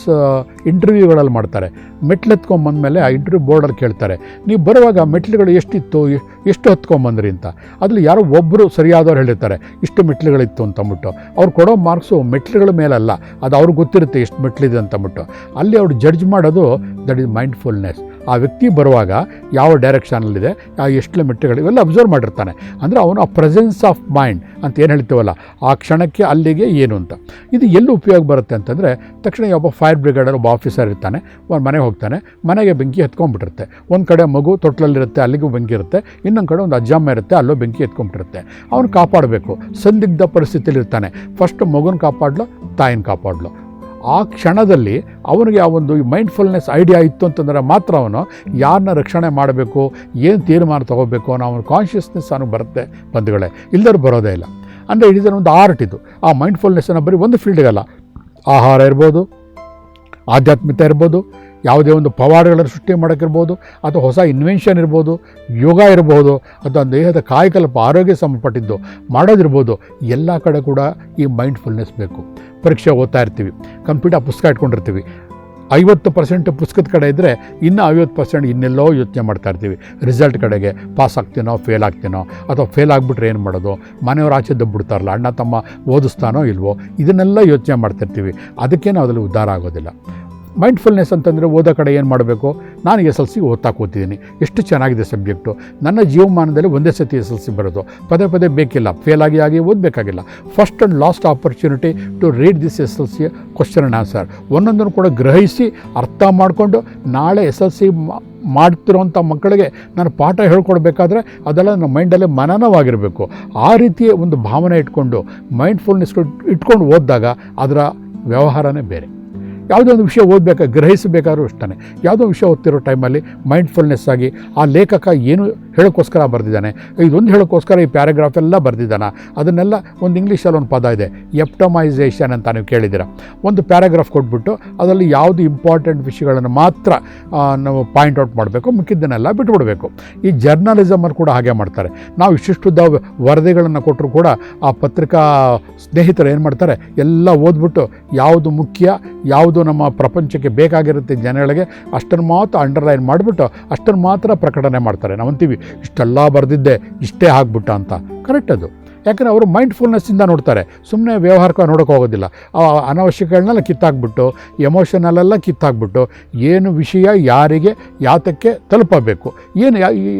ಇಂಟರ್ವ್ಯೂಗಳಲ್ಲಿ ಮಾಡ್ತಾರೆ. ಮೆಟ್ಲು ಮೇಲೆ ಆ ಇಂಟರ್ವ್ಯೂ ಬೋರ್ಡಲ್ಲಿ ಕೇಳ್ತಾರೆ. ನೀವು ಬರುವಾಗ ಮೆಟ್ಲುಗಳು ಎಷ್ಟಿತ್ತು, ಎಷ್ಟು ಹತ್ಕೊಂಬಂದ್ರಿ ಅಂತ? ಅದ್ರಲ್ಲಿ ಯಾರೋ ಒಬ್ಬರು ಸರಿಯಾದವ್ರು ಹೇಳಿರ್ತಾರೆ. ಇಷ್ಟು ಮೆಟ್ಲುಗಳಿತ್ತು ಅಂತಂದ್ಬಿಟ್ಟು ಅವ್ರು ಕೊಡೋ ಮಾರ್ಕ್ಸು ಮೆಟ್ಲುಗಳ ಮೇಲಲ್ಲ. ಅದು ಅವ್ರಿಗೆ ಗೊತ್ತಿರುತ್ತೆ, ಎಷ್ಟು ಮೆಟ್ಲಿದೆ ಅಂತಂದ್ಬಿಟ್ಟು ಅಲ್ಲಿ ಅವ್ರು ಜಡ್ಜ್ ಮಾಡೋದು ದಟ್ ಈಸ್ ಮೈಂಡ್ಫುಲ್ನೆಸ್ ಆ ವ್ಯಕ್ತಿ ಬರುವಾಗ ಯಾವ ಡೈರೆಕ್ಷನಲ್ಲಿದೆ ಎಷ್ಟು ಕಿಲೋಮೀಟರ್ಗಳು ಇವೆಲ್ಲ ಅಬ್ಸರ್ವ್ ಮಾಡಿರ್ತಾನೆ. ಅಂದರೆ ಅವನು ಆ ಪ್ರೆಸೆನ್ಸ್ ಆಫ್ ಮೈಂಡ್ ಅಂತ ಏನು ಹೇಳ್ತೀವಲ್ಲ, ಆ ಕ್ಷಣಕ್ಕೆ ಅಲ್ಲಿಗೆ ಏನು ಅಂತ. ಇದು ಎಲ್ಲಿ ಉಪಯೋಗ ಬರುತ್ತೆ ಅಂತಂದರೆ, ತಕ್ಷಣ ಒಬ್ಬ ಫೈರ್ ಬ್ರಿಗೇಡರ್ ಒಬ್ಬ ಆಫೀಸರ್ ಇರ್ತಾನೆ, ಒಂದು ಮನೆಗೆ ಹೋಗ್ತಾನೆ, ಮನೆಗೆ ಬೆಂಕಿ ಹತ್ಕೊಂಡ್ಬಿಟ್ಟಿರುತ್ತೆ ಒಂದು ಕಡೆ ಮಗು ತೊಟ್ಲಲ್ಲಿರುತ್ತೆ, ಅಲ್ಲಿಗೂ ಬೆಂಕಿ ಇರುತ್ತೆ, ಇನ್ನೊಂದು ಕಡೆ ಒಂದು ಅಜ್ಜಮ್ಮ ಇರುತ್ತೆ, ಅಲ್ಲೂ ಬೆಂಕಿ ಎತ್ಕೊಂಡ್ಬಿಟ್ಟಿರುತ್ತೆ. ಅವನು ಕಾಪಾಡಬೇಕು. ಸಂದಿಗ್ಧ ಪರಿಸ್ಥಿತಿಯಲ್ಲಿ ಇರ್ತಾನೆ ಫಸ್ಟ್ ಮಗುನ ಕಾಪಾಡಲು, ತಾಯಿನ ಕಾಪಾಡ್ಲು. ಆ ಕ್ಷಣದಲ್ಲಿ ಅವನಿಗೆ ಆ ಒಂದು ಮೈಂಡ್ಫುಲ್ನೆಸ್ ಐಡಿಯಾ ಇತ್ತು ಅಂತಂದರೆ ಮಾತ್ರ ಅವನು ಯಾರನ್ನ ರಕ್ಷಣೆ ಮಾಡಬೇಕು, ಏನು ತೀರ್ಮಾನ ತಗೋಬೇಕು ಅನ್ನೋ ಅವನ ಕಾನ್ಷಿಯಸ್ನೆಸ್ ಅವನಿಗೆ ಬರುತ್ತೆ ಬಂಧುಗಳೇ. ಇಲ್ಲದರೂ ಬರೋದೇ ಇಲ್ಲ. ಅಂದರೆ ಇಟ್ ಇಸ್ ಒಂದು ಆರ್ಟ್ ಇದು. ಆ ಮೈಂಡ್ಫುಲ್ನೆಸ್ಸನ್ನು ಬರೀ ಒಂದು ಫೀಲ್ಡ್ಗಲ್ಲ ಆಹಾರ ಇರ್ಬೋದು, ಆಧ್ಯಾತ್ಮಿಕತೆ ಇರ್ಬೋದು ಯಾವುದೇ ಒಂದು ಪವಾಡಗಳನ್ನು ಸೃಷ್ಟಿ ಮಾಡೋಕ್ಕಿರ್ಬೋದು ಅಥವಾ ಹೊಸ ಇನ್ವೆನ್ಷನ್ ಇರ್ಬೋದು, ಯೋಗ ಇರ್ಬೋದು, ಅಥವಾ ದೇಹದ ಕಾಯಕಲ್ಪ ಆರೋಗ್ಯ ಸಂಬಂಧಪಟ್ಟಿದ್ದು ಮಾಡೋದಿರ್ಬೋದು, ಎಲ್ಲ ಕಡೆ ಕೂಡ ಈ ಮೈಂಡ್ಫುಲ್ನೆಸ್ ಬೇಕು. ಪರೀಕ್ಷೆ ಓದ್ತಾ ಇರ್ತೀವಿ ಕಂಪ್ಯೂಟರ್ ಪುಸ್ತಕ ಇಟ್ಕೊಂಡಿರ್ತೀವಿ. ಐವತ್ತು ಪರ್ಸೆಂಟ್ ಪುಸ್ತಕದ ಕಡೆ ಇದ್ದರೆ ಇನ್ನೂ ಐವತ್ತು ಪರ್ಸೆಂಟ್ ಇನ್ನೆಲ್ಲೋ ಯೋಚನೆ ಮಾಡ್ತಾ ಇರ್ತೀವಿ. ರಿಸಲ್ಟ್ ಕಡೆಗೆ ಪಾಸ್ ಆಗ್ತೀನೋ ಫೇಲ್ ಆಗ್ತೀನೋ, ಅಥವಾ ಫೇಲ್ ಆಗಿಬಿಟ್ರೆ ಏನು ಮಾಡೋದು? ಮನೆಯವ್ರು ಆಚೆ ದಬ್ಬಿಡ್ತಾರಲ್ಲ ಅಣ್ಣ ತಮ್ಮ ಓದಿಸ್ತಾನೋ ಇಲ್ವೋ? ಇದನ್ನೆಲ್ಲ ಯೋಚನೆ ಮಾಡ್ತಿರ್ತೀವಿ ಅದಕ್ಕೇನು ಅದರಲ್ಲಿ ಉದ್ಧಾರ ಆಗೋದಿಲ್ಲ. ಮೈಂಡ್ಫುಲ್ನೆಸ್ ಅಂತಂದರೆ ಓದೋ ಕಡೆ ಏನು ಮಾಡಬೇಕು? ನಾನು ಎಸ್ ಎಲ್ ಸಿ ಓದ್ತಾ ಕೂತಿದ್ದೀನಿ. ಎಷ್ಟು ಚೆನ್ನಾಗಿದೆ ಸಬ್ಜೆಕ್ಟು. ನನ್ನ ಜೀವಮಾನದಲ್ಲಿ ಒಂದೇ ಸತಿ ಎಸ್ ಎಲ್ ಸಿ ಬರೋದು. ಪದೇ ಪದೇ ಬೇಕಿಲ್ಲ. ಫೇಲ್ ಆಗಿ ಆಗಿ ಓದಬೇಕಾಗಿಲ್ಲ. First and last opportunity to read this S L C question and answer ಒಂದೊಂದನ್ನು ಕೂಡ ಗ್ರಹಿಸಿ, ಅರ್ಥ ಮಾಡಿಕೊಂಡು, ನಾಳೆ ಎಸ್ ಎಲ್ ಸಿ ಮಾಡ್ತಿರೋಂಥ ಮಕ್ಕಳಿಗೆ ನಾನು ಪಾಠ ಹೇಳ್ಕೊಡ್ಬೇಕಾದ್ರೆ ಅದೆಲ್ಲ ನನ್ನ ಮೈಂಡಲ್ಲೇ ಮನನವಾಗಿರಬೇಕು. ಆ ರೀತಿಯ ಒಂದು ಭಾವನೆ ಇಟ್ಕೊಂಡು ಮೈಂಡ್ಫುಲ್ನೆಸ್ ಇಟ್ಕೊಂಡು ಓದಿದಾಗ ಅದರ ವ್ಯವಹಾರನೇ ಬೇರೆ. ಯಾವುದೋ ಒಂದು ವಿಷಯ ಓದಬೇಕಾ, ಗ್ರಹಿಸಬೇಕಾದ್ರೂ ಅಷ್ಟೇ ಯಾವುದೋ ವಿಷಯ ಓದ್ತಿರೋ ಟೈಮಲ್ಲಿ ಮೈಂಡ್ಫುಲ್ನೆಸ್ ಆಗಿ ಆ ಲೇಖಕ ಏನು ಹೇಳೋಕ್ಕೋಸ್ಕರ ಬರೆದಿದ್ದಾನೆ, ಇದೊಂದು ಹೇಳೋಕ್ಕೋಸ್ಕರ ಈ ಪ್ಯಾರಾಗ್ರಾಫ್ ಎಲ್ಲ ಬರೆದಿದ್ದಾನ? ಅದನ್ನೆಲ್ಲ ಒಂದು ಇಂಗ್ಲೀಷಲ್ಲಿ ಒಂದು ಪದ ಇದೆ ಎಪ್ಟಮೈಸೇಷನ್ ಅಂತ ನೀವು ಕೇಳಿದ್ದೀರ. ಒಂದು ಪ್ಯಾರಾಗ್ರಾಫ್ ಕೊಟ್ಬಿಟ್ಟು ಅದರಲ್ಲಿ ಯಾವುದು ಇಂಪಾರ್ಟೆಂಟ್ ವಿಷಯಗಳನ್ನು ಮಾತ್ರ ನಾವು ಪಾಯಿಂಟ್ ಔಟ್ ಮಾಡಬೇಕು, ಮಿಕ್ಕಿದ್ದನ್ನೆಲ್ಲ ಬಿಟ್ಬಿಡಬೇಕು. ಈ ಜರ್ನಲಿಸಮಲ್ಲಿ ಕೂಡ ಹಾಗೆ ಮಾಡ್ತಾರೆ. ನಾವು ಇಷ್ಟಿಷ್ಟುದ್ದ ವರದಿಗಳನ್ನು ಕೊಟ್ಟರು ಕೂಡ ಆ ಪತ್ರಿಕಾ ಸ್ನೇಹಿತರು ಏನು ಮಾಡ್ತಾರೆ, ಎಲ್ಲ ಓದ್ಬಿಟ್ಟು ಯಾವುದು ಮುಖ್ಯ, ಯಾವುದು ನಮ್ಮ ಪ್ರಪಂಚಕ್ಕೆ ಬೇಕಾಗಿರುತ್ತೆ ಜನಗಳಿಗೆ, ಅಷ್ಟನ್ನು ಮಾತ್ರ ಅಂಡರ್ಲೈನ್ ಮಾಡಿಬಿಟ್ಟು, ಅಷ್ಟನ್ನು ಮಾತ್ರ ಪ್ರಕಟಣೆ ಮಾಡ್ತಾರೆ. ನಾವು ಅಂತೀವಿ, ಇಷ್ಟೆಲ್ಲ ಬರೆದಿದ್ದೆ, ಇಷ್ಟೇ ಆಗ್ಬಿಟ್ಟ ಅಂತ. ಕರೆಕ್ಟ್ ಅದು. ಯಾಕಂದರೆ ಅವರು ಮೈಂಡ್ಫುಲ್ನೆಸ್ಸಿಂದ ನೋಡ್ತಾರೆ. ಸುಮ್ಮನೆ ವ್ಯವಹಾರಕ್ಕೆ ನೋಡೋಕೆ ಹೋಗೋದಿಲ್ಲ. ಅನವಶ್ಯಕಗಳನ್ನೆಲ್ಲ ಕಿತ್ತಾಕ್ಬಿಟ್ಟು ಎಮೋಷನಲ್ಲೆಲ್ಲ ಕಿತ್ತಾಕ್ಬಿಟ್ಟು, ಏನು ವಿಷಯ ಯಾರಿಗೆ, ಯಾತಕ್ಕೆ ತಲುಪಬೇಕು? ಏನು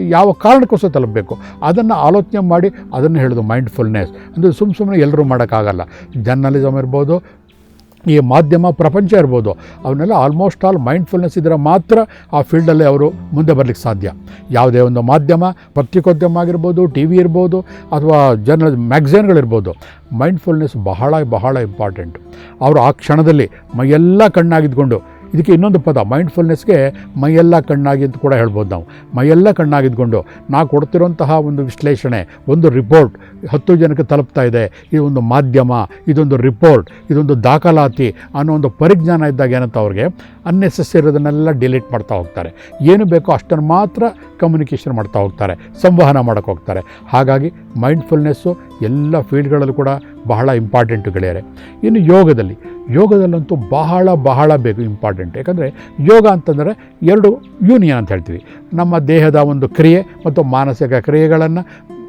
ಯಾವ ಕಾರಣಕ್ಕೋಸ್ಕರ ತಲುಪಬೇಕು? ಅದನ್ನು ಆಲೋಚನೆ ಮಾಡಿ, ಅದನ್ನು ಹೇಳೋದು ಮೈಂಡ್ಫುಲ್ನೆಸ್ ಅಂದರೆ ಸುಮ್ಮ ಸುಮ್ಮನೆ ಎಲ್ಲರೂ ಮಾಡೋಕ್ಕಾಗಲ್ಲ. ಜರ್ನಲಿಸಮ್ ಇರ್ಬೋದು ಈ ಮಾಧ್ಯಮ ಪ್ರಪಂಚ ಇರ್ಬೋದು, ಅವನ್ನೆಲ್ಲ ಆಲ್ಮೋಸ್ಟ್ ಆಲ್ ಮೈಂಡ್ಫುಲ್ನೆಸ್ ಇದ್ದರೆ ಮಾತ್ರ ಆ ಫೀಲ್ಡಲ್ಲಿ ಅವರು ಮುಂದೆ ಬರಲಿಕ್ಕೆ ಸಾಧ್ಯ. ಯಾವುದೇ ಒಂದು ಮಾಧ್ಯಮ, ಪತ್ರಿಕೋದ್ಯಮ ಆಗಿರ್ಬೋದು ಟಿ ವಿ ಇರ್ಬೋದು, ಅಥವಾ ಜರ್ನಲ್ ಮ್ಯಾಗ್ಝಿನ್ಗಳಿರ್ಬೋದು ಮೈಂಡ್ಫುಲ್ನೆಸ್ ಬಹಳ ಬಹಳ ಇಂಪಾರ್ಟೆಂಟ್ ಅವರು ಆ ಕ್ಷಣದಲ್ಲಿ ಎಲ್ಲ ಕಣ್ಣಾಗಿದ್ಕೊಂಡು ಇದಕ್ಕೆ ಇನ್ನೊಂದು ಪದ ಮೈಂಡ್ಫುಲ್ನೆಸ್ಗೆ ಮೈಯೆಲ್ಲ ಕಣ್ಣಾಗಿ ಅಂತ ಕೂಡ ಹೇಳ್ಬೋದು ನಾವು. ಮೈಯೆಲ್ಲ ಕಣ್ಣಾಗಿದ್ಕೊಂಡು ನಾ ಕೊಡ್ತಿರೋಂತಹ ಒಂದು ವಿಶ್ಲೇಷಣೆ, ಒಂದು ರಿಪೋರ್ಟ್ ಹತ್ತು ಜನಕ್ಕೆ ತಲುಪ್ತಾ ಇದೆ. ಇದೊಂದು ಮಾಧ್ಯಮ, ಇದೊಂದು ರಿಪೋರ್ಟ್ ಇದೊಂದು ದಾಖಲಾತಿ ಅನ್ನೋ ಒಂದು ಪರಿಜ್ಞಾನ ಇದ್ದಾಗ ಏನಂತ ಅವ್ರಿಗೆ ಅನ್ನೆಸೆಸರಿದನ್ನೆಲ್ಲ ಡಿಲೀಟ್ ಮಾಡ್ತಾ ಹೋಗ್ತಾರೆ. ಏನು ಬೇಕೋ ಅಷ್ಟನ್ನು ಮಾತ್ರ ಕಮ್ಯುನಿಕೇಷನ್ ಮಾಡ್ತಾ ಹೋಗ್ತಾರೆ, ಸಂವಹನ ಮಾಡೋಕ್ಕೆ ಹೋಗ್ತಾರೆ. ಹಾಗಾಗಿ ಮೈಂಡ್ಫುಲ್ನೆಸ್ಸು ಎಲ್ಲ ಫೀಲ್ಡ್ಗಳಲ್ಲೂ ಕೂಡ ಬಹಳ ಇಂಪಾರ್ಟೆಂಟ್ ಗೆಳೆಯರೆ ಇನ್ನು ಯೋಗದಲ್ಲಿ ಯೋಗದಲ್ಲಂತೂ ಬಹಳ ಬಹಳ ಬೇಕು ಇಂಪಾರ್ಟೆಂಟ್ ಯಾಕಂದರೆ ಯೋಗ ಅಂತಂದರೆ ಎರಡು ಯೂನಿಯನ್ ಅಂತ ಹೇಳ್ತೀವಿ. ನಮ್ಮ ದೇಹದ ಒಂದು ಕ್ರಿಯೆ ಮತ್ತು ಮಾನಸಿಕ ಕ್ರಿಯೆಗಳನ್ನು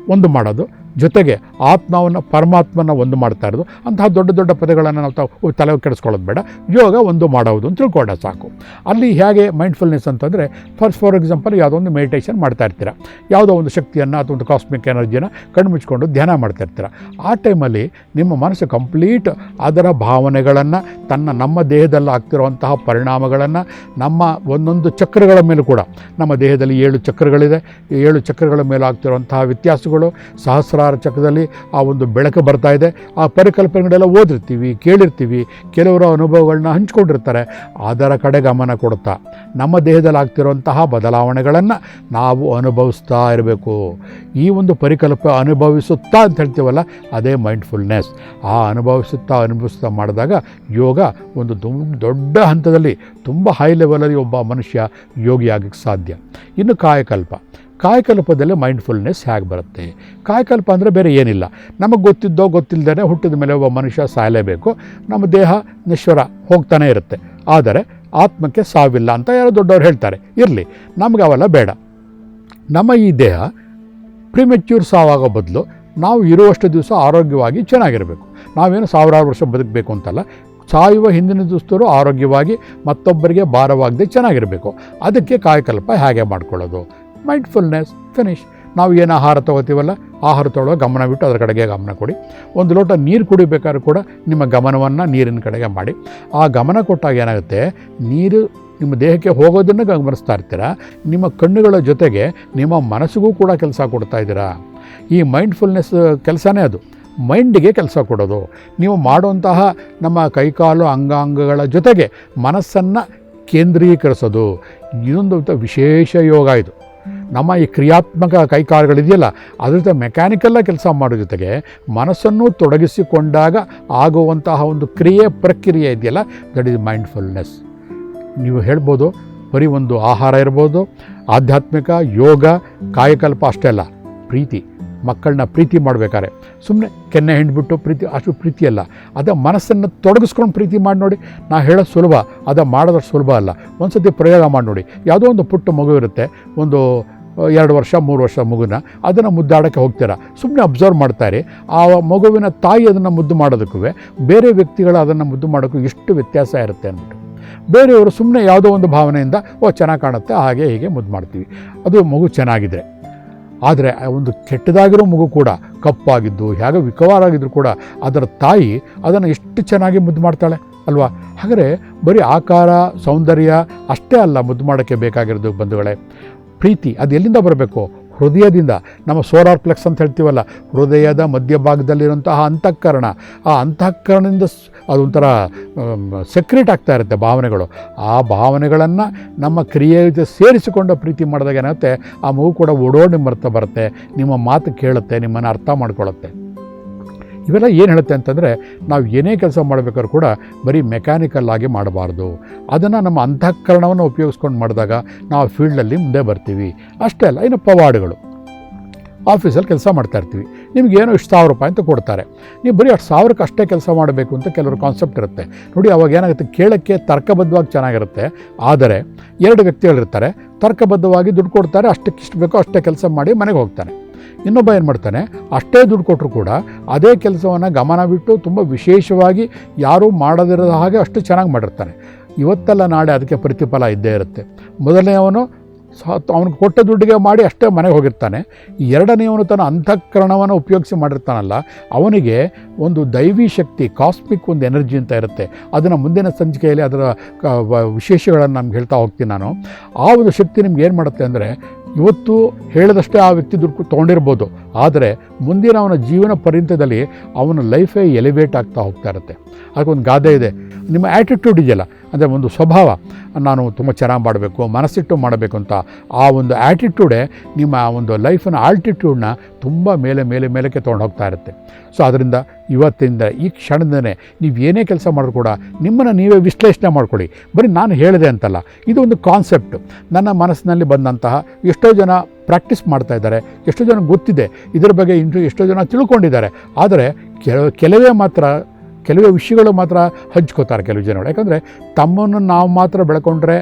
ಒಂದು ಮಾಡೋದು. ಜೊತೆಗೆ ಆತ್ಮವನ್ನು, ಪರಮಾತ್ಮನ ಒಂದು ಮಾಡ್ತಾ ಇರೋದು. ಅಂತಹ ದೊಡ್ಡ ದೊಡ್ಡ ಪದಗಳನ್ನು ನಾವು ತಾವು ತಲೆ ಕೆಡಿಸ್ಕೊಳ್ಳೋದು ಬೇಡ. ಯೋಗ ಒಂದು ಮಾಡೋದು ಅಂತ ತಿಳ್ಕೊಂಡ ಸಾಕು. ಅಲ್ಲಿ ಹೇಗೆ ಮೈಂಡ್ಫುಲ್ನೆಸ್ ಅಂತಂದರೆ ಫಸ್ಟ್ ಫಾರ್ ಎಕ್ಸಾಂಪಲ್ ಯಾವುದೋ ಒಂದು ಮೆಡಿಟೇಷನ್ ಮಾಡ್ತಾ ಇರ್ತೀರ. ಯಾವುದೋ ಒಂದು ಶಕ್ತಿಯನ್ನು, ಅಥವಾ ಒಂದು ಕಾಸ್ಮಿಕ್ ಎನರ್ಜಿಯನ್ನು ಕಣ್ಮುಚ್ಕೊಂಡು ಧ್ಯಾನ ಮಾಡ್ತಾ ಇರ್ತೀರ. ಆ ಟೈಮಲ್ಲಿ ನಿಮ್ಮ ಮನಸ್ಸು ಕಂಪ್ಲೀಟ್ ಅದರ ಭಾವನೆಗಳನ್ನು, ತನ್ನ ನಮ್ಮ ದೇಹದಲ್ಲಿ ಆಗ್ತಿರುವಂತಹ ಪರಿಣಾಮಗಳನ್ನು, ನಮ್ಮ ಒಂದೊಂದು ಚಕ್ರಗಳ ಮೇಲೂ ಕೂಡ, ನಮ್ಮ ದೇಹದಲ್ಲಿ ಏಳು ಚಕ್ರಗಳಿದೆ. ಏಳು ಚಕ್ರಗಳ ಮೇಲೆ ಆಗ್ತಿರುವಂತಹ ವ್ಯತ್ಯಾಸಗಳು ಚಕ್ರದಲ್ಲಿ ಆ ಒಂದು ಬೆಳಕು ಬರ್ತಾ ಇದೆ. ಆ ಪರಿಕಲ್ಪನೆಗಳೆಲ್ಲ ಓದಿರ್ತೀವಿ, ಕೇಳಿರ್ತೀವಿ. ಕೆಲವರು ಅನುಭವಗಳನ್ನ ಹಂಚ್ಕೊಂಡಿರ್ತಾರೆ. ಅದರ ಕಡೆ ಗಮನ ಕೊಡುತ್ತಾ, ನಮ್ಮ ದೇಹದಲ್ಲಿ ಆಗ್ತಿರುವಂತಹ ಬದಲಾವಣೆಗಳನ್ನು ನಾವು ಅನುಭವಿಸ್ತಾ ಇರಬೇಕು. ಈ ಒಂದು ಪರಿಕಲ್ಪ ಅನುಭವಿಸುತ್ತಾ ಅಂತ ಹೇಳ್ತೀವಲ್ಲ, ಅದೇ ಮೈಂಡ್ಫುಲ್ನೆಸ್ ಆ ಅನುಭವಿಸುತ್ತಾ ಅನುಭವಿಸ್ತಾ ಮಾಡಿದಾಗ ಯೋಗ ಒಂದು ದೊಡ್ಡ ಹಂತದಲ್ಲಿ, ತುಂಬ ಹೈ ಲೆವೆಲಲ್ಲಿ ಒಬ್ಬ ಮನುಷ್ಯ ಯೋಗಿಯಾಗಕ್ಕೆ ಸಾಧ್ಯ. ಇನ್ನು ಕಾಯಕಲ್ಪ. ಕಾಯಕಲ್ಪದಲ್ಲಿ ಮೈಂಡ್ಫುಲ್ನೆಸ್ ಹೇಗೆ ಬರುತ್ತೆ? ಕಾಯಕಲ್ಪ ಅಂದರೆ ಬೇರೆ ಏನಿಲ್ಲ. ನಮಗೆ ಗೊತ್ತಿದ್ದೋ ಗೊತ್ತಿಲ್ಲದೇ ಹುಟ್ಟಿದ ಮೇಲೆ ಒಬ್ಬ ಮನುಷ್ಯ ಸಾಯಲೇಬೇಕು. ನಮ್ಮ ದೇಹ ನಿಶ್ವರ ಹೋಗ್ತಾನೆ ಇರುತ್ತೆ. ಆದರೆ ಆತ್ಮಕ್ಕೆ ಸಾವಿಲ್ಲ ಅಂತ ಯಾರೋ ದೊಡ್ಡವ್ರು ಹೇಳ್ತಾರೆ. ಇರಲಿ, ನಮಗೆ ಅವೆಲ್ಲ ಬೇಡ. ನಮ್ಮ ಈ ದೇಹ ಪ್ರಿಮೆಚ್ಯೂರ್ ಸಾವಾಗೋ ಬದಲು ನಾವು ಇರುವಷ್ಟು ದಿವಸ ಆರೋಗ್ಯವಾಗಿ ಚೆನ್ನಾಗಿರಬೇಕು. ನಾವೇನು ಸಾವಿರಾರು ವರ್ಷ ಬದುಕಬೇಕು ಅಂತಲ್ಲ. ಸಾಯುವ ಹಿಂದಿನ ದಿವಸರು ಆರೋಗ್ಯವಾಗಿ ಮತ್ತೊಬ್ಬರಿಗೆ ಭಾರವಾಗದೆ ಚೆನ್ನಾಗಿರಬೇಕು. ಅದಕ್ಕೆ ಕಾಯಕಲ್ಪ ಹೇಗೆ ಮಾಡ್ಕೊಳ್ಳೋದು? ಮೈಂಡ್ಫುಲ್ನೆಸ್ ಫಿನಿಶ್ ನಾವು ಏನು ಆಹಾರ ತೊಗೋತೀವಲ್ಲ, ಆಹಾರ ತೊಗೊಳ್ಳೋ ಗಮನ ಬಿಟ್ಟು ಅದರ ಕಡೆಗೆ ಗಮನ ಕೊಡಿ. ಒಂದು ಲೋಟ ನೀರು ಕುಡಿಬೇಕಾದ್ರೂ ಕೂಡ ನಿಮ್ಮ ಗಮನವನ್ನು ನೀರಿನ ಕಡೆಗೆ ಮಾಡಿ. ಆ ಗಮನ ಕೊಟ್ಟಾಗ ಏನಾಗುತ್ತೆ? ನೀರು ನಿಮ್ಮ ದೇಹಕ್ಕೆ ಹೋಗೋದನ್ನು ಗಮನಿಸ್ತಾ ಇರ್ತೀರ? ನಿಮ್ಮ ಕಣ್ಣುಗಳ ಜೊತೆಗೆ ನಿಮ್ಮ ಮನಸ್ಸಿಗೂ ಕೂಡ ಕೆಲಸ ಕೊಡ್ತಾ ಇದ್ದೀರಾ? ಈ ಮೈಂಡ್ಫುಲ್ನೆಸ್ ಕೆಲಸನೇ ಅದು. ಮೈಂಡಿಗೆ ಕೆಲಸ ಕೊಡೋದು. ನೀವು ಮಾಡುವಂತಹ ನಮ್ಮ ಕೈಕಾಲು ಅಂಗಾಂಗಗಳ ಜೊತೆಗೆ ಮನಸ್ಸನ್ನು ಕೇಂದ್ರೀಕರಿಸೋದು. ಇದೊಂದು ವಿಶೇಷ ಯೋಗ ಇದು. ನಮ್ಮ ಈ ಕ್ರಿಯಾತ್ಮಕ ಕೈಕಾಲುಗಳಿದೆಯಲ್ಲ ಅದ್ರ ಜೊತೆ ಮೆಕ್ಯಾನಿಕಲ್ಲಾಗಿ ಕೆಲಸ ಮಾಡೋ ಜೊತೆಗೆ ಮನಸ್ಸನ್ನು ತೊಡಗಿಸಿಕೊಂಡಾಗ ಆಗುವಂತಹ ಒಂದು ಕ್ರಿಯೆ ಪ್ರಕ್ರಿಯೆ ಇದೆಯಲ್ಲ ದಟ್ ಈಸ್ ಮೈಂಡ್ಫುಲ್ನೆಸ್ ನೀವು ಹೇಳ್ಬೋದು, ಬರೀ ಒಂದು ಆಹಾರ ಇರ್ಬೋದು, ಆಧ್ಯಾತ್ಮಿಕ, ಯೋಗ, ಕಾಯಕಲ್ಪ ಅಷ್ಟೇ ಅಲ್ಲ, ಪ್ರೀತಿ, ಮಕ್ಕಳನ್ನ ಪ್ರೀತಿ ಮಾಡಬೇಕಾದ್ರೆ. ಸುಮ್ಮನೆ ಕೆನ್ನೆ ಹಿಂಡ್ಬಿಟ್ಟು ಪ್ರೀತಿ, ಅಷ್ಟು ಪ್ರೀತಿ ಅಲ್ಲ, ಅದ ಮನಸ್ಸನ್ನು ತೊಡಗಿಸ್ಕೊಂಡು ಪ್ರೀತಿ ಮಾಡಿ ನೋಡಿ, ನಾ ಹೇಳೋದು ಸುಲಭ, ಅದು ಮಾಡೋದಷ್ಟು ಸುಲಭ ಅಲ್ಲ ಒಂದು ಸತಿ ಪ್ರಯೋಗ ಮಾಡಿ ನೋಡಿ. ಯಾವುದೋ ಒಂದು ಪುಟ್ಟ ಮಗು ಇರುತ್ತೆ, ಒಂದು ಎರಡು ವರ್ಷ, ಮೂರು ವರ್ಷ ಮಗುನ, ಅದನ್ನು ಮುದ್ದಾಡೋಕ್ಕೆ ಹೋಗ್ತೀರಾ? ಸುಮ್ಮನೆ ಅಬ್ಸರ್ವ್ ಮಾಡ್ತಾರೆ. ಆ ಮಗುವಿನ ತಾಯಿ ಅದನ್ನು ಮುದ್ದು ಮಾಡೋದಕ್ಕೂ ಬೇರೆ ವ್ಯಕ್ತಿಗಳು ಅದನ್ನು ಮುದ್ದು ಮಾಡೋಕ್ಕೂ ಎಷ್ಟು ವ್ಯತ್ಯಾಸ ಇರುತ್ತೆ ಅಂದ್ಬಿಟ್ಟು. ಬೇರೆಯವರು ಸುಮ್ಮನೆ ಯಾವುದೋ ಒಂದು ಭಾವನೆಯಿಂದ, ಓ, ಚೆನ್ನಾಗಿ ಕಾಣುತ್ತೆ, ಹಾಗೆ, ಹೀಗೆ ಮುದ್ದು ಮಾಡ್ತೀವಿ. ಅದು ಮಗು ಚೆನ್ನಾಗಿದ್ರೆ ಆದರೆ ಒಂದು ಕೆಟ್ಟದಾಗಿರೋ ಮಗು ಕೂಡ, ಕಪ್ಪಾಗಿದ್ದು, ಹೇಗೆ ವಿಕವಾರಾಗಿದ್ದರೂ ಕೂಡ, ಅದರ ತಾಯಿ ಅದನ್ನು ಎಷ್ಟು ಚೆನ್ನಾಗಿ ಮುದ್ದು ಮಾಡ್ತಾಳೆ, ಅಲ್ವಾ? ಹಾಗಾದರೆ, ಬರೀ ಆಕಾರ, ಸೌಂದರ್ಯ ಅಷ್ಟೇ ಅಲ್ಲ ಮುದ್ದು ಮಾಡೋಕ್ಕೆ ಬೇಕಾಗಿರೋದು ಬಂಧುಗಳೇ. ಪ್ರೀತಿ, ಅದು ಎಲ್ಲಿಂದ ಬರಬೇಕು? ಹೃದಯದಿಂದ. ನಮ್ಮ ಸೋಲಾರ್ ಪ್ಲೆಕ್ಸ್ ಅಂತ ಹೇಳ್ತೀವಲ್ಲ, ಹೃದಯದ ಮಧ್ಯಭಾಗದಲ್ಲಿರುವಂತಹ ಅಂತಃಕರಣ. ಆ ಅಂತಃಕರಣದಿಂದ ಅದೊಂಥರ ಸೆಕ್ರೆಟ್ ಆಗ್ತಾ ಇರುತ್ತೆ ಭಾವನೆಗಳು. ಆ ಭಾವನೆಗಳನ್ನು ನಮ್ಮ ಕ್ರಿಯೆ ಸೇರಿಸಿಕೊಂಡು ಪ್ರೀತಿ ಮಾಡಿದಾಗ ಏನಾಗುತ್ತೆ? ಆ ಮಗು ಕೂಡ ಓಡೋಡಿ ಮರ್ತ ಬರುತ್ತೆ. ನಿಮ್ಮ ಮಾತು ಕೇಳುತ್ತೆ, ನಿಮ್ಮನ್ನು ಅರ್ಥ ಮಾಡ್ಕೊಳ್ಳುತ್ತೆ. ಇವೆಲ್ಲ ಏನು ಹೇಳುತ್ತೆ ಅಂತಂದರೆ ನಾವು ಏನೇ ಕೆಲಸ ಮಾಡಬೇಕಾದ್ರೂ ಕೂಡ ಬರೀ ಮೆಕ್ಯಾನಿಕಲ್ ಆಗಿ ಮಾಡಬಾರ್ದು. ಅದನ್ನು ನಮ್ಮ ಅಂತಃಕರಣವನ್ನು ಉಪಯೋಗಿಸ್ಕೊಂಡು ಮಾಡಿದಾಗ ನಾವು ಫೀಲ್ಡಲ್ಲಿ ಮುಂದೆ ಬರ್ತೀವಿ. ಅಷ್ಟೇ ಅಲ್ಲ, ಇನ್ನು ಪವಾಡ್ಗಳು. ಆಫೀಸಲ್ಲಿ ಕೆಲಸ ಮಾಡ್ತಾಯಿರ್ತೀವಿ ನಿಮ್ಗೆ ಏನೋ ಇಷ್ಟು ಸಾವಿರ ರೂಪಾಯಿ ಅಂತ ಕೊಡ್ತಾರೆ. ನೀವು ಬರೀ ಅಷ್ಟು ಸಾವಿರಕ್ಕೆ ಅಷ್ಟೇ ಕೆಲಸ ಮಾಡಬೇಕು ಅಂತ ಕೆಲವರು ಕಾನ್ಸೆಪ್ಟ್ ಇರುತ್ತೆ. ನೋಡಿ, ಅವಾಗ ಏನಾಗುತ್ತೆ? ಕೇಳೋಕ್ಕೆ ತರ್ಕಬದ್ಧವಾಗಿ ಚೆನ್ನಾಗಿರುತ್ತೆ. ಆದರೆ, ಎರಡು ವ್ಯಕ್ತಿಗಳಿರ್ತಾರೆ. ತರ್ಕಬದ್ಧವಾಗಿ ದುಡ್ಡು ಕೊಡ್ತಾರೆ. ಅಷ್ಟಕ್ಕೆ ಇಷ್ಟು ಬೇಕೋ ಅಷ್ಟೇ ಕೆಲಸ ಮಾಡಿ ಮನೆಗೆ ಹೋಗ್ತಾನೆ ಇನ್ನೊಬ್ಬ ಏನು ಮಾಡ್ತಾನೆ, ಅಷ್ಟೇ ದುಡ್ಡು ಕೊಟ್ಟರು ಕೂಡ ಅದೇ ಕೆಲಸವನ್ನು ಗಮನ ಬಿಟ್ಟು ತುಂಬ ವಿಶೇಷವಾಗಿ ಯಾರೂ ಮಾಡದಿರದ ಹಾಗೆ ಅಷ್ಟು ಚೆನ್ನಾಗಿ ಮಾಡಿರ್ತಾನೆ. ಇವತ್ತೆಲ್ಲ ನಾಳೆ ಅದಕ್ಕೆ ಪ್ರತಿಫಲ ಇದ್ದೇ ಇರುತ್ತೆ. ಮೊದಲನೆಯವನು ಅವನಿಗೆ ಕೊಟ್ಟ ದುಡ್ಡಿಗೆ ಮಾಡಿ ಅಷ್ಟೇ ಮನೆಗೆ ಹೋಗಿರ್ತಾನೆ. ಎರಡನೆಯವನು ತನ್ನ ಅಂತಃಕರಣವನ್ನು ಉಪಯೋಗಿಸಿ ಮಾಡಿರ್ತಾನಲ್ಲ, ಅವನಿಗೆ ಒಂದು ದೈವಿ ಶಕ್ತಿ, ಕಾಸ್ಮಿಕ್ ಒಂದು ಎನರ್ಜಿ ಅಂತ ಇರುತ್ತೆ. ಅದನ್ನು ಮುಂದಿನ ಸಂಚಿಕೆಯಲ್ಲಿ ಅದರ ವಿಶೇಷಗಳನ್ನು ನಮ್ಗೆ ಹೇಳ್ತಾ ಹೋಗ್ತೀನಿ ನಾನು. ಆ ಒಂದು ಶಕ್ತಿ ನಿಮ್ಗೆ ಏನು ಮಾಡುತ್ತೆ ಅಂದರೆ ಇವತ್ತು ಹೇಳಿದಷ್ಟೇ ಆ ವ್ಯಕ್ತಿ ದುಡ್ಡು ತೊಗೊಂಡಿರ್ಬೋದು. ಆದರೆ ಮುಂದಿನ ಅವನ ಜೀವನ ಪರ್ಯಂತದಲ್ಲಿ ಅವನ ಲೈಫೇ ಎಲಿವೇಟ್ ಆಗ್ತಾ ಹೋಗ್ತಾ ಇರುತ್ತೆ. ಅದಕ್ಕೊಂದು ಗಾದೆ ಇದೆ. ನಿಮ್ಮ ಆ್ಯಟಿಟ್ಯೂಡ್ ಇದೆಯಲ್ಲ, ಅಂದರೆ ಒಂದು ಸ್ವಭಾವ, ನಾನು ತುಂಬ ಚೆನ್ನಾಗಿ ಮಾಡಬೇಕು, ಮನಸ್ಸಿಟ್ಟು ಮಾಡಬೇಕು ಅಂತ ಆ ಒಂದು ಆ್ಯಟಿಟ್ಯೂಡೇ ನಿಮ್ಮ ಒಂದು ಲೈಫಿನ ಆಲ್ಟಿಟ್ಯೂಡ್ನ ತುಂಬ ಮೇಲೆ ಮೇಲೆ ಮೇಲಕ್ಕೆ ತೊಗೊಂಡು ಹೋಗ್ತಾ ಇರುತ್ತೆ. ಸೊ ಅದರಿಂದ ಇವತ್ತಿಂದ ಈ ಕ್ಷಣದಿಂದನೇ ನೀವು ಏನೇ ಕೆಲಸ ಮಾಡಿದ್ರು ಕೂಡ ನಿಮ್ಮನ್ನು ನೀವೇ ವಿಶ್ಲೇಷಣೆ ಮಾಡ್ಕೊಳ್ಳಿ. ಬರೀ ನಾನು ಹೇಳಿದೆ ಅಂತಲ್ಲ, ಇದು ಒಂದು ಕಾನ್ಸೆಪ್ಟ್ ನನ್ನ ಮನಸ್ಸಿನಲ್ಲಿ ಬಂದಂತಹ ಎಷ್ಟೋ ಜನ ಪ್ರಾಕ್ಟೀಸ್ ಮಾಡ್ತಾ ಇದ್ದಾರೆ. ಎಷ್ಟೋ ಜನ ಗೊತ್ತಿದೆ. ಇದರ ಬಗ್ಗೆ ಇಂಟು ಎಷ್ಟೋ ಜನ ತಿಳ್ಕೊಂಡಿದ್ದಾರೆ. ಆದರೆ ಕೆಲ, ಕೆಲವೇ ಮಾತ್ರ ಕೆಲವೇ ವಿಷಯಗಳು ಮಾತ್ರ ಹಂಚ್ಕೋತಾರೆ ಕೆಲವು ಜನಗಳು ಯಾಕಂದರೆ ತಮ್ಮನ್ನು ನಾವು ಮಾತ್ರ ಬೆಳ್ಕೊಂಡ್ರೆ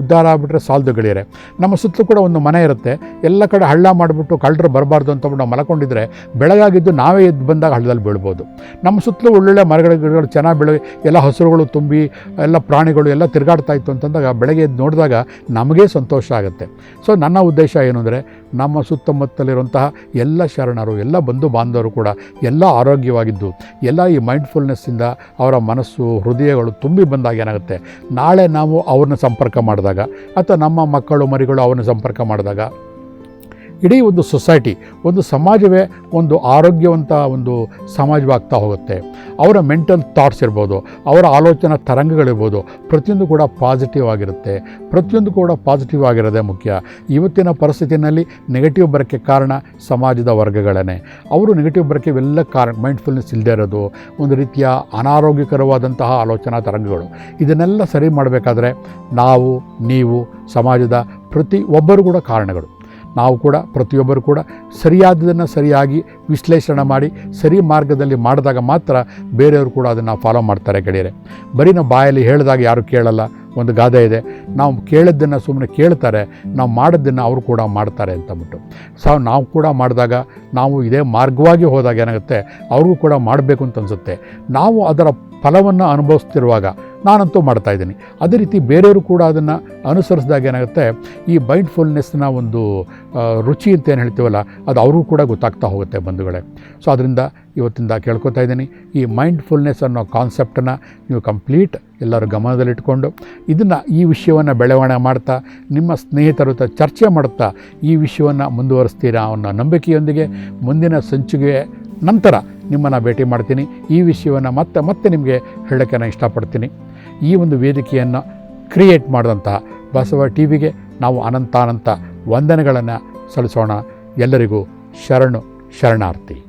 ಉದ್ಧಾರ ಆಗ್ಬಿಟ್ರೆ ಸಾಲದು ಗೆಳೆಯರೆ ನಮ್ಮ ಸುತ್ತಲೂ ಕೂಡ ಒಂದು ಮನೆ ಇರುತ್ತೆ. ಎಲ್ಲ ಕಡೆ ಹಳ್ಳ ಮಾಡಿಬಿಟ್ಟು ಕಳ್ಳರು ಬರಬಾರ್ದು ಅಂತ ನಾವು ಮಲ್ಕೊಂಡಿದ್ರೆ ಬೆಳಗಾಗಿದ್ದು ನಾವೇ ಎದ್ದು ಬಂದಾಗ ಹಳ್ಳದಲ್ಲಿ ಬೀಳ್ಬೋದು. ನಮ್ಮ ಸುತ್ತಲೂ ಒಳ್ಳೊಳ್ಳೆ ಮರಗಳ, ಗಿಡಗಳು ಚೆನ್ನಾಗಿ ಬೆಳೆ, ಎಲ್ಲ ಹಸುರುಗಳು ತುಂಬಿ, ಎಲ್ಲ ಪ್ರಾಣಿಗಳು ಎಲ್ಲ ತಿರುಗಾಡ್ತಾ ಇತ್ತು ಅಂತಂದಾಗ ಬೆಳಗ್ಗೆ ಎದ್ದು ನೋಡಿದಾಗ ನಮಗೇ ಸಂತೋಷ ಆಗುತ್ತೆ. ಸೊ ನನ್ನ ಉದ್ದೇಶ ಏನು ಅಂದರೆ ನಮ್ಮ ಸುತ್ತಮುತ್ತಲಿರುವಂತಹ ಎಲ್ಲ ಶರಣರು, ಎಲ್ಲ ಬಂಧು ಬಾಂಧವರು ಕೂಡ ಎಲ್ಲ ಆರೋಗ್ಯವಾಗಿದ್ದು, ಎಲ್ಲ ಈ ಮೈಂಡ್ಫುಲ್ನೆಸ್ಸಿಂದ ಅವರ ಮನಸ್ಸು, ಹೃದಯಗಳು ತುಂಬಿ ಬಂದಾಗ ಏನಾಗುತ್ತೆ? ನಾಳೆ ನಾವು ಅವ್ರನ್ನ ಸಂಪರ್ಕ ಮಾಡಿದಾಗ ಅಥವಾ ನಮ್ಮ ಮಕ್ಕಳು, ಮರಿಗಳು ಅವ್ರನ್ನ ಸಂಪರ್ಕ ಮಾಡಿದಾಗ ಇಡೀ ಒಂದು ಸೊಸೈಟಿ, ಒಂದು ಸಮಾಜವೇ ಒಂದು ಆರೋಗ್ಯವಂತ ಒಂದು ಸಮಾಜವಾಗ್ತಾ ಹೋಗುತ್ತೆ. ಅವರ ಮೆಂಟಲ್ ಥಾಟ್ಸ್ ಇರ್ಬೋದು, ಅವರ ಆಲೋಚನಾ ತರಂಗಗಳಿರ್ಬೋದು, ಪ್ರತಿಯೊಂದು ಕೂಡ ಪಾಸಿಟಿವ್ ಆಗಿರುತ್ತೆ. ಪ್ರತಿಯೊಂದು ಕೂಡ ಪಾಸಿಟಿವ್ ಆಗಿರೋದೇ ಮುಖ್ಯ. ಇವತ್ತಿನ ಪರಿಸ್ಥಿತಿನಲ್ಲಿ ನೆಗೆಟಿವ್ ಬರೋಕ್ಕೆ ಕಾರಣ ಸಮಾಜದ ವರ್ಗಗಳೇ ಅವರು ನೆಗೆಟಿವ್ ಬರೋಕ್ಕೆ ಇವೆಲ್ಲ ಕಾರಣ ಮೈಂಡ್ಫುಲ್ನೆಸ್ ಇಲ್ಲದೆ ಇರೋದು, ಒಂದು ರೀತಿಯ ಅನಾರೋಗ್ಯಕರವಾದಂತಹ ಆಲೋಚನಾ ತರಂಗಗಳು. ಇದನ್ನೆಲ್ಲ ಸರಿ ಮಾಡಬೇಕಾದ್ರೆ ನಾವು, ನೀವು, ಸಮಾಜದ ಪ್ರತಿ ಒಬ್ಬರು ಕೂಡ ಕಾರಣಗಳು. ನಾವು ಕೂಡ, ಪ್ರತಿಯೊಬ್ಬರು ಕೂಡ ಸರಿಯಾದದನ್ನು ಸರಿಯಾಗಿ ವಿಶ್ಲೇಷಣೆ ಮಾಡಿ, ಸರಿ ಮಾರ್ಗದಲ್ಲಿ ಮಾಡಿದಾಗ ಮಾತ್ರ ಬೇರೆಯವರು ಕೂಡ ಅದನ್ನು ಫಾಲೋ ಮಾಡ್ತಾರೆ ಗೆಳೆಯರೆ ಬರೀ ನಾವು ಬಾಯಲ್ಲಿ ಹೇಳಿದಾಗ ಯಾರು ಕೇಳಲ್ಲ, ಒಂದು ಗಾದೆ ಇದೆ. ನಾವು ಕೇಳಿದ್ದನ್ನು ಸುಮ್ಮನೆ ಕೇಳ್ತಾರೆ, ನಾವು ಮಾಡಿದ್ದನ್ನು ಅವರು ಕೂಡ ಮಾಡ್ತಾರೆ ಅಂತಂದ್ಬಿಟ್ಟು ಸೊ, ನಾವು ಕೂಡ ಮಾಡಿದಾಗ, ನಾವು ಇದೇ ಮಾರ್ಗವಾಗಿ ಹೋದಾಗ ಏನಾಗುತ್ತೆ, ಅವ್ರಿಗೂ ಕೂಡ ಮಾಡಬೇಕು ಅಂತ ಅನಿಸುತ್ತೆ. ನಾವು ಅದರ ಫಲವನ್ನು ಅನುಭವಿಸ್ತಿರುವಾಗ ನಾನಂತೂ ಮಾಡ್ತಾ ಇದ್ದೀನಿ. ಅದೇ ರೀತಿ ಬೇರೆಯವರು ಕೂಡ ಅದನ್ನು ಅನುಸರಿಸಿದಾಗ ಏನಾಗುತ್ತೆ, ಈ ಮೈಂಡ್ಫುಲ್ನೆಸ್ನ ಒಂದು ರುಚಿ ಅಂತ ಏನು ಹೇಳ್ತೀವಲ್ಲ, ಅದು ಅವ್ರಿಗೂ ಕೂಡ ಗೊತ್ತಾಗ್ತಾ ಹೋಗುತ್ತೆ ಬಂಧುಗಳೇ. ಸೊ, ಅದರಿಂದ ಇವತ್ತಿಂದ ಕೇಳ್ಕೊತಾ ಇದ್ದೀನಿ. ಈ ಮೈಂಡ್ಫುಲ್ನೆಸ್ ಅನ್ನೋ ಕಾನ್ಸೆಪ್ಟನ್ನು ನೀವು ಕಂಪ್ಲೀಟ್ ಎಲ್ಲರೂ ಗಮನದಲ್ಲಿಟ್ಕೊಂಡು, ಇದನ್ನು ಈ ವಿಷಯವನ್ನು ಬೆಳವಣಿಗೆ ಮಾಡ್ತಾ, ನಿಮ್ಮ ಸ್ನೇಹಿತರ ಜೊತೆ ಚರ್ಚೆ ಮಾಡುತ್ತಾ ಈ ವಿಷಯವನ್ನು ಮುಂದುವರಿಸ್ತೀರಾ ಅನ್ನೋ ನಂಬಿಕೆಯೊಂದಿಗೆ ಮುಂದಿನ ಸಂಚಿಗೆ ನಂತರ ನಿಮ್ಮನ್ನು ಭೇಟಿ ಮಾಡ್ತೀನಿ. ಈ ವಿಷಯವನ್ನು ಮತ್ತೆ ಮತ್ತೆ ನಿಮಗೆ ಹೇಳೋಕ್ಕೆ ನಾನು ಇಷ್ಟಪಡ್ತೀನಿ. ಈ ಒಂದು ವೇದಿಕೆಯನ್ನು ಕ್ರಿಯೇಟ್ ಮಾಡಿದಂತಹ ಬಸವ ಟಿ ವಿಗೆ ನಾವು ಅನಂತಾನಂತ ವಂದನೆಗಳನ್ನು ಸಲ್ಲಿಸೋಣ. ಎಲ್ಲರಿಗೂ ಶರಣು ಶರಣಾರ್ಥಿ.